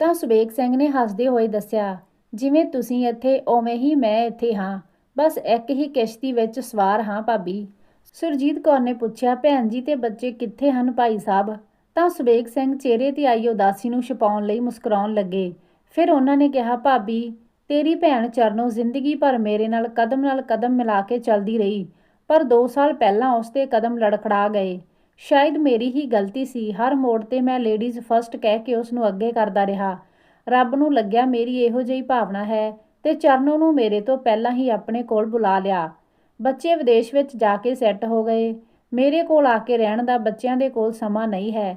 ਤਾਂ ਸੁਬੇਗ ਸਿੰਘ ਨੇ ਹੱਸਦੇ ਹੋਏ ਦੱਸਿਆ, ਜਿਵੇਂ ਤੁਸੀਂ ਇੱਥੇ, ਉਵੇਂ ਹੀ ਮੈਂ ਇੱਥੇ ਹਾਂ। ਬਸ ਇੱਕ ਹੀ ਕਿਸ਼ਤੀ ਵਿੱਚ ਸਵਾਰ ਹਾਂ ਭਾਬੀ। ਸੁਰਜੀਤ ਕੌਰ ਨੇ ਪੁੱਛਿਆ, ਭੈਣ ਜੀ ਤੇ ਬੱਚੇ ਕਿੱਥੇ ਹਨ ਭਾਈ ਸਾਹਿਬ? ਤਾਂ ਸੁਬੇਗ ਸਿੰਘ ਚਿਹਰੇ ਤੇ ਆਈ ਉਦਾਸੀ ਨੂੰ ਛੁਪਾਉਣ ਲਈ ਮੁਸਕਰਾਉਣ ਲੱਗੇ। ਫਿਰ ਉਹਨਾਂ ਨੇ ਕਿਹਾ, ਭਾਬੀ, ਤੇਰੀ ਭੈਣ ਚਰਨੋ ਜ਼ਿੰਦਗੀ ਭਰ ਮੇਰੇ ਨਾਲ ਕਦਮ ਨਾਲ ਕਦਮ ਮਿਲਾ ਕੇ ਚੱਲਦੀ ਰਹੀ, ਪਰ 2 ਸਾਲ ਪਹਿਲਾਂ ਉਸ ਤੇ ਕਦਮ ਲੜਖੜਾ ਗਏ। ਸ਼ਾਇਦ ਮੇਰੀ ਹੀ ਗਲਤੀ ਸੀ। ਹਰ ਮੋੜ ਤੇ ਮੈਂ ਲੇਡੀਜ਼ ਫਸਟ ਕਹਿ ਕੇ ਉਸ ਨੂੰ ਅੱਗੇ ਕਰਦਾ ਰਿਹਾ। ਰੱਬ ਨੂੰ ਲੱਗਿਆ ਮੇਰੀ ਇਹੋ ਜਿਹੀ ਭਾਵਨਾ ਹੈ ਤੇ ਚਰਨੋ ਨੂੰ ਮੇਰੇ ਤੋਂ ਪਹਿਲਾਂ ਹੀ ਆਪਣੇ ਕੋਲ ਬੁਲਾ ਲਿਆ। ਬੱਚੇ ਵਿਦੇਸ਼ ਵਿੱਚ ਜਾ ਕੇ ਸੈੱਟ ਹੋ ਗਏ। ਮੇਰੇ ਕੋਲ ਆ ਕੇ ਰਹਿਣ ਦਾ ਬੱਚਿਆਂ ਦੇ ਕੋਲ ਸਮਾਂ ਨਹੀਂ ਹੈ।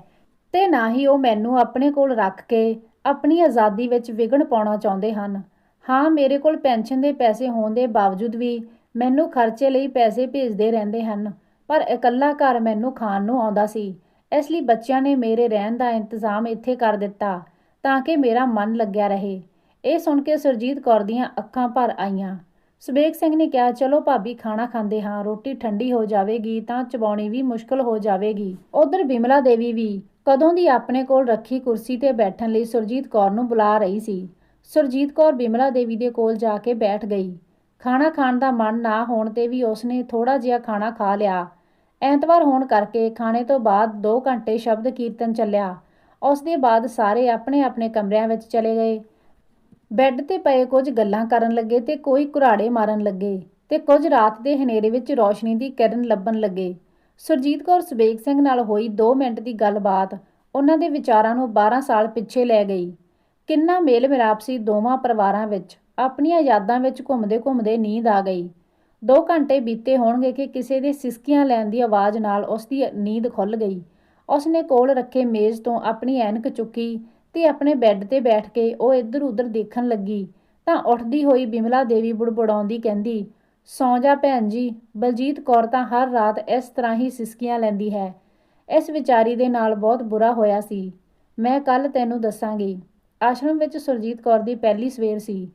ਤੇ ਨਾ ਹੀ ਉਹ ਮੈਨੂੰ ਆਪਣੇ ਕੋਲ ਰੱਖ ਕੇ ਆਪਣੀ ਆਜ਼ਾਦੀ ਵਿੱਚ ਵਿਗਣ ਪਾਉਣਾ ਚਾਹੁੰਦੇ ਹਨ। ਹਾਂ, ਮੇਰੇ ਕੋਲ ਪੈਨਸ਼ਨ ਦੇ ਪੈਸੇ ਹੋਣ ਦੇ ਬਾਵਜੂਦ ਵੀ ਮੈਨੂੰ ਖਰਚੇ ਲਈ ਪੈਸੇ ਭੇਜਦੇ ਰਹਿੰਦੇ ਹਨ, ਪਰ ਇਕੱਲਾ ਘਰ ਮੈਨੂੰ ਖਾਣ ਨੂੰ ਆਉਂਦਾ ਸੀ। ਇਸ ਲਈ ਬੱਚਿਆਂ ਨੇ ਮੇਰੇ ਰਹਿਣ ਦਾ ਇੰਤਜ਼ਾਮ ਇੱਥੇ ਕਰ ਦਿੱਤਾ ਤਾਂ ਕਿ ਮੇਰਾ ਮਨ ਲੱਗਿਆ ਰਹੇ। ਇਹ ਸੁਣ ਕੇ ਸੁਰਜੀਤ ਕੌਰ ਦੀਆਂ ਅੱਖਾਂ ਭਰ ਆਈਆਂ। ਸੁਬੇਗ ਸਿੰਘ ਨੇ ਕਿਹਾ, ਚਲੋ ਭਾਬੀ, ਖਾਣਾ ਖਾਂਦੇ ਹਾਂ, ਰੋਟੀ ਠੰਡੀ ਹੋ ਜਾਵੇਗੀ ਤਾਂ ਚਬਾਉਣੀ ਵੀ ਮੁਸ਼ਕਲ ਹੋ ਜਾਵੇਗੀ। ਉਧਰ ਬਿਮਲਾ ਦੇਵੀ ਵੀ ਕਦੋਂ ਦੀ ਆਪਣੇ ਕੋਲ ਰੱਖੀ ਕੁਰਸੀ ਤੇ ਬੈਠਣ ਲਈ ਸੁਰਜੀਤ ਕੌਰ ਨੂੰ ਬੁਲਾ ਰਹੀ ਸੀ। ਸੁਰਜੀਤ ਕੌਰ ਬਿਮਲਾ ਦੇਵੀ ਦੇ ਕੋਲ ਜਾ ਕੇ ਬੈਠ ਗਈ। ਖਾਣਾ ਖਾਣ ਦਾ ਮਨ ਨਾ ਹੋਣ ਤੇ ਵੀ ਉਸਨੇ ਥੋੜਾ ਜਿਹਾ ਖਾਣਾ ਖਾ ਲਿਆ। ਐਤਵਾਰ ਹੋਣ ਕਰਕੇ ਖਾਣੇ ਤੋਂ ਬਾਅਦ 2 ਘੰਟੇ ਸ਼ਬਦ ਕੀਰਤਨ ਚੱਲਿਆ। ਉਸ ਦੇ ਬਾਅਦ ਸਾਰੇ ਆਪਣੇ ਆਪਣੇ ਕਮਰਿਆਂ ਵਿੱਚ ਚਲੇ ਗਏ। ਬੈੱਡ ਤੇ ਪਏ ਕੁਝ ਗੱਲਾਂ ਕਰਨ ਲੱਗੇ ਤੇ ਕੋਈ ਕੁਰਾੜੇ ਮਾਰਨ ਲੱਗੇ ਤੇ ਕੁਝ ਰਾਤ ਦੇ ਹਨੇਰੇ ਵਿੱਚ ਰੋਸ਼ਨੀ ਦੀ ਕਿਰਨ ਲੱਭਣ ਲੱਗੇ। ਸੁਰਜੀਤ ਕੌਰ ਸੁਬੇਗ ਸਿੰਘ ਨਾਲ ਹੋਈ 2 ਮਿੰਟ ਦੀ ਗੱਲਬਾਤ ਉਹਨਾਂ ਦੇ ਵਿਚਾਰਾਂ ਨੂੰ 12 ਸਾਲ ਪਿੱਛੇ ਲੈ ਗਈ। ਕਿੰਨਾ ਮੇਲ ਮਿਲਾਪ ਸੀ ਦੋਵਾਂ ਪਰਿਵਾਰਾਂ ਵਿੱਚ, ਆਪਣੀਆਂ ਯਾਦਾਂ ਵਿੱਚ ਘੁੰਮਦੇ ਘੁੰਮਦੇ ਨੀਂਦ ਆ ਗਈ। 2 ਘੰਟੇ ਬੀਤੇ ਹੋਣਗੇ ਕਿ ਕਿਸੇ ਦੇ ਸਿਸਕੀਆਂ ਲੈਣ ਦੀ ਆਵਾਜ਼ ਨਾਲ ਉਸ ਦੀ ਨੀਂਦ ਖੁੱਲ ਗਈ। ਉਸ ਨੇ ਕੋਲ ਰੱਖੇ ਮੇਜ਼ ਤੋਂ ਆਪਣੀ ਐਨਕ ਚੁੱਕੀ ਤੇ ਆਪਣੇ ਬੈੱਡ ਤੇ ਬੈਠ ਕੇ ਉਹ ਇੱਧਰ ਉੱਧਰ ਦੇਖਣ ਲੱਗੀ ਤਾਂ ਉੱਠਦੀ ਹੋਈ ਬਿਮਲਾ ਦੇਵੀ ਬੁੜਬੁੜਾਉਂਦੀ ਕਹਿੰਦੀ ਸੌਂ ਜਾ ਭੈਣ ਜੀ, ਬਲਜੀਤ ਕੌਰ ਤਾਂ ਹਰ ਰਾਤ ਇਸ ਤਰ੍ਹਾਂ ਹੀ ਸਿਸਕੀਆਂ ਲੈਂਦੀ ਹੈ। ਇਸ ਵਿਚਾਰੀ ਦੇ ਨਾਲ ਬਹੁਤ ਬੁਰਾ ਹੋਇਆ ਸੀ। ਮੈਂ ਕੱਲ ਤੈਨੂੰ ਦੱਸਾਂਗੀ। ਆਸ਼ਰਮ ਵਿੱਚ ਸੁਰਜੀਤ ਕੌਰ ਦੀ ਪਹਿਲੀ ਸਵੇਰ ਸੀ।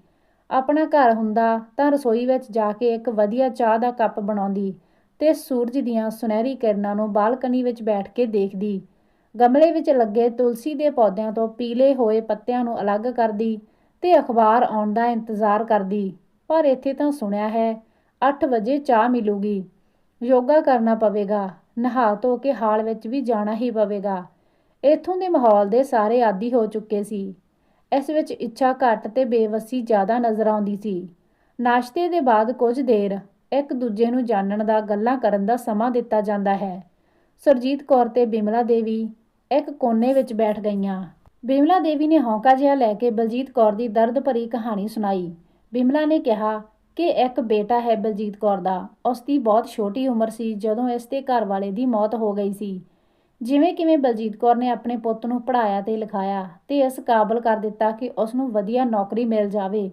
ਆਪਣਾ ਘਰ ਹੁੰਦਾ ਤਾਂ ਰਸੋਈ ਵਿੱਚ ਜਾ ਕੇ ਇੱਕ ਵਧੀਆ ਚਾਹ ਦਾ ਕੱਪ ਬਣਾਉਂਦੀ ਤੇ ਸੂਰਜ ਦੀਆਂ ਸੁਨਹਿਰੀ ਕਿਰਨਾਂ ਨੂੰ ਬਾਲਕਨੀ ਵਿੱਚ ਬੈਠ ਕੇ ਦੇਖਦੀ। ਗਮਲੇ ਵਿੱਚ ਲੱਗੇ ਤੁਲਸੀ ਦੇ ਪੌਦਿਆਂ ਤੋਂ ਪੀਲੇ ਹੋਏ ਪੱਤਿਆਂ ਨੂੰ ਅਲੱਗ ਕਰਦੀ ਤੇ ਅਖਬਾਰ ਆਉਣ ਦਾ ਇੰਤਜ਼ਾਰ ਕਰਦੀ। ਪਰ ਇੱਥੇ ਤਾਂ ਸੁਣਿਆ ਹੈ 8 ਵਜੇ ਚਾਹ ਮਿਲੂਗੀ। ਯੋਗਾ ਕਰਨਾ ਪਵੇਗਾ। ਨਹਾ ਧੋ ਕੇ ਹਾਲ ਵਿੱਚ ਵੀ ਜਾਣਾ ਹੀ ਪਵੇਗਾ। ਇੱਥੋਂ ਦੇ ਮਾਹੌਲ ਦੇ ਸਾਰੇ ਆਦੀ ਹੋ ਚੁੱਕੇ ਸੀ। ਇਸ ਵਿੱਚ ਇੱਛਾ ਘੱਟ ਤੇ ਬੇਵਸੀ ਜ਼ਿਆਦਾ ਨਜ਼ਰ ਆਉਂਦੀ ਸੀ। ਨਾਸ਼ਤੇ ਦੇ ਬਾਅਦ ਕੁਝ ਦੇਰ ਇੱਕ ਦੂਜੇ ਨੂੰ ਜਾਣਨ ਦਾ, ਗੱਲਾਂ ਕਰਨ ਦਾ ਸਮਾਂ ਦਿੱਤਾ ਜਾਂਦਾ ਹੈ। ਸਰਜੀਤ ਕੌਰ ਤੇ ਬਿਮਲਾ ਦੇਵੀ ਇੱਕ ਕੋਨੇ ਵਿੱਚ ਬੈਠ ਗਈਆਂ। ਬਿਮਲਾ ਦੇਵੀ ਨੇ ਹੌਂਕਾ ਜਿਹਾ ਲੈ ਕੇ ਬਲਜੀਤ ਕੌਰ ਦੀ ਦਰਦ ਭਰੀ ਕਹਾਣੀ ਸੁਣਾਈ। ਬਿਮਲਾ ਨੇ ਕਿਹਾ ਕਿ ਇੱਕ ਬੇਟਾ ਹੈ ਬਲਜੀਤ ਕੌਰ ਦਾ। ਉਸ ਦੀ ਬਹੁਤ ਛੋਟੀ ਉਮਰ ਸੀ ਜਦੋਂ ਇਸ ਦੇ ਘਰ ਵਾਲੇ ਦੀ ਮੌਤ ਹੋ ਗਈ ਸੀ। ਜਿਵੇਂ ਕਿਵੇਂ ਬਲਜੀਤ ਕੌਰ ਨੇ ਆਪਣੇ ਪੁੱਤ ਨੂੰ ਪੜ੍ਹਾਇਆ ਤੇ ਲਿਖਾਇਆ ਤੇ ਇਸ ਕਾਬਲ ਕਰ ਦਿੱਤਾ ਕਿ ਉਸ ਨੂੰ ਵਧੀਆ ਨੌਕਰੀ ਮਿਲ ਜਾਵੇ।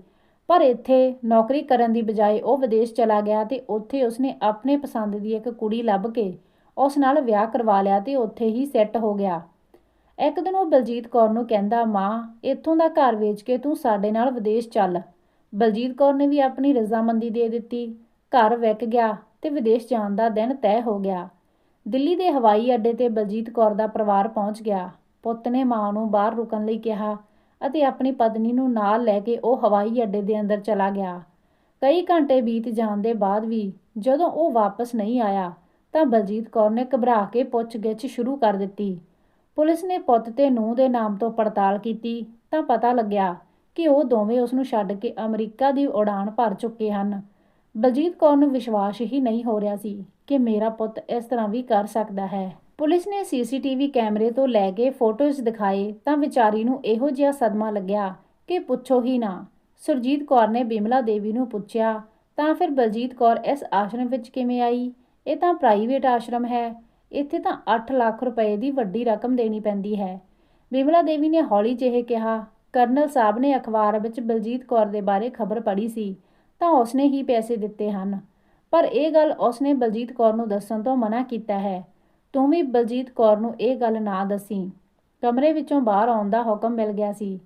ਪਰ ਇੱਥੇ ਨੌਕਰੀ ਕਰਨ ਦੀ ਬਜਾਏ ਉਹ ਵਿਦੇਸ਼ ਚਲਾ ਗਿਆ ਤੇ ਉੱਥੇ ਉਸਨੇ ਆਪਣੇ ਪਸੰਦ ਦੀ ਇੱਕ ਕੁੜੀ ਲੱਭ ਕੇ ਉਸ ਨਾਲ ਵਿਆਹ ਕਰਵਾ ਲਿਆ ਤੇ ਉੱਥੇ ਹੀ ਸੈੱਟ ਹੋ ਗਿਆ। ਇੱਕ ਦਿਨ ਉਹ ਬਲਜੀਤ ਕੌਰ ਨੂੰ ਕਹਿੰਦਾ, ਮਾਂ, ਇੱਥੋਂ ਦਾ ਘਰ ਵੇਚ ਕੇ ਤੂੰ ਸਾਡੇ ਨਾਲ ਵਿਦੇਸ਼ ਚੱਲ। ਬਲਜੀਤ ਕੌਰ ਨੇ ਵੀ ਆਪਣੀ ਰਜ਼ਾਮੰਦੀ ਦੇ ਦਿੱਤੀ। ਘਰ ਵਿਕ ਗਿਆ ਤੇ ਵਿਦੇਸ਼ ਜਾਣ ਦਾ ਦਿਨ ਤੈਅ ਹੋ ਗਿਆ। ਦਿੱਲੀ ਦੇ ਹਵਾਈ ਅੱਡੇ ਤੇ ਬਲਜੀਤ ਕੌਰ ਦਾ ਪਰਿਵਾਰ ਪਹੁੰਚ ਗਿਆ। ਪੁੱਤ ਨੇ ਮਾਂ ਨੂੰ ਬਾਹਰ ਰੁਕਣ ਲਈ ਕਿਹਾ ਅਤੇ ਆਪਣੀ ਪਤਨੀ ਨੂੰ ਨਾਲ ਲੈ ਕੇ ਉਹ ਹਵਾਈ ਅੱਡੇ ਦੇ ਅੰਦਰ ਚਲਾ ਗਿਆ। ਕਈ ਘੰਟੇ ਬੀਤ ਜਾਣ ਦੇ ਬਾਅਦ ਵੀ ਜਦੋਂ ਉਹ ਵਾਪਸ ਨਹੀਂ ਆਇਆ ਤਾਂ ਬਲਜੀਤ ਕੌਰ ਨੇ ਘਬਰਾ ਕੇ ਪੁੱਛਗਿੱਛ ਸ਼ੁਰੂ ਕਰ ਦਿੱਤੀ। ਪੁਲਿਸ ਨੇ ਪੁੱਤ ਤੇ ਨੂੰਹ ਦੇ ਨਾਮ ਤੋਂ ਪੜਤਾਲ ਕੀਤੀ ਤਾਂ ਪਤਾ ਲੱਗਿਆ ਕਿ ਉਹ ਦੋਵੇਂ ਉਸ ਨੂੰ ਛੱਡ ਕੇ ਅਮਰੀਕਾ ਦੀ ਉਡਾਨ ਭਰ ਚੁੱਕੇ ਹਨ। ਬਲਜੀਤ ਕੌਰ ਨੂੰ ਵਿਸ਼ਵਾਸ ਹੀ ਨਹੀਂ ਹੋ ਰਿਹਾ ਸੀ ਕਿ ਮੇਰਾ ਪੁੱਤ ਇਸ ਤਰ੍ਹਾਂ ਵੀ ਕਰ ਸਕਦਾ ਹੈ। ਪੁਲਿਸ ਨੇ ਸੀਸੀਟੀਵੀ ਕੈਮਰੇ ਤੋਂ ਲੈ ਕੇ ਫੋਟੋਜ਼ ਦਿਖਾਏ ਤਾਂ ਵਿਚਾਰੀ ਨੂੰ ਇਹੋ ਜਿਹਾ ਸਦਮਾ ਲੱਗਿਆ ਕਿ ਪੁੱਛੋ ਹੀ ਨਾ। ਸੁਰਜੀਤ ਕੌਰ ਨੇ ਬਿਮਲਾ ਦੇਵੀ ਨੂੰ ਪੁੱਛਿਆ, ਤਾਂ ਫਿਰ ਬਲਜੀਤ ਕੌਰ ਇਸ ਆਸ਼ਰਮ ਵਿੱਚ ਕਿਵੇਂ ਆਈ? ਇਹ ਤਾਂ ਪ੍ਰਾਈਵੇਟ ਆਸ਼ਰਮ ਹੈ। ਇੱਥੇ ਤਾਂ 8 ਲੱਖ ਰੁਪਏ ਦੀ ਵੱਡੀ ਰਕਮ ਦੇਣੀ ਪੈਂਦੀ ਹੈ। ਬਿਮਲਾ ਦੇਵੀ ਨੇ ਹੌਲੀ ਜਿਹੇ ਕਿਹਾ ਕਰਨਲ ਸਾਹਿਬ ਨੇ ਅਖਬਾਰ ਵਿੱਚ ਬਲਜੀਤ ਕੌਰ ਦੇ ਬਾਰੇ ਖਬਰ ਪੜ੍ਹੀ ਸੀ, ਤਾਂ ਉਸਨੇ ਹੀ ਪੈਸੇ ਦਿੱਤੇ ਹਨ। ਪਰ ਇਹ ਗੱਲ ਉਸਨੇ ਬਲਜੀਤ ਕੌਰ ਨੂੰ ਦੱਸਣ ਤੋਂ ਮਨਾ ਕੀਤਾ ਹੈ। ਤੂੰ ਵੀ ਬਲਜੀਤ ਕੌਰ ਨੂੰ ਇਹ ਗੱਲ ਨਾ ਦੱਸੀ। ਕਮਰੇ ਵਿੱਚੋਂ ਬਾਹਰ ਆਉਣ ਦਾ ਹੁਕਮ ਮਿਲ ਗਿਆ ਸੀ।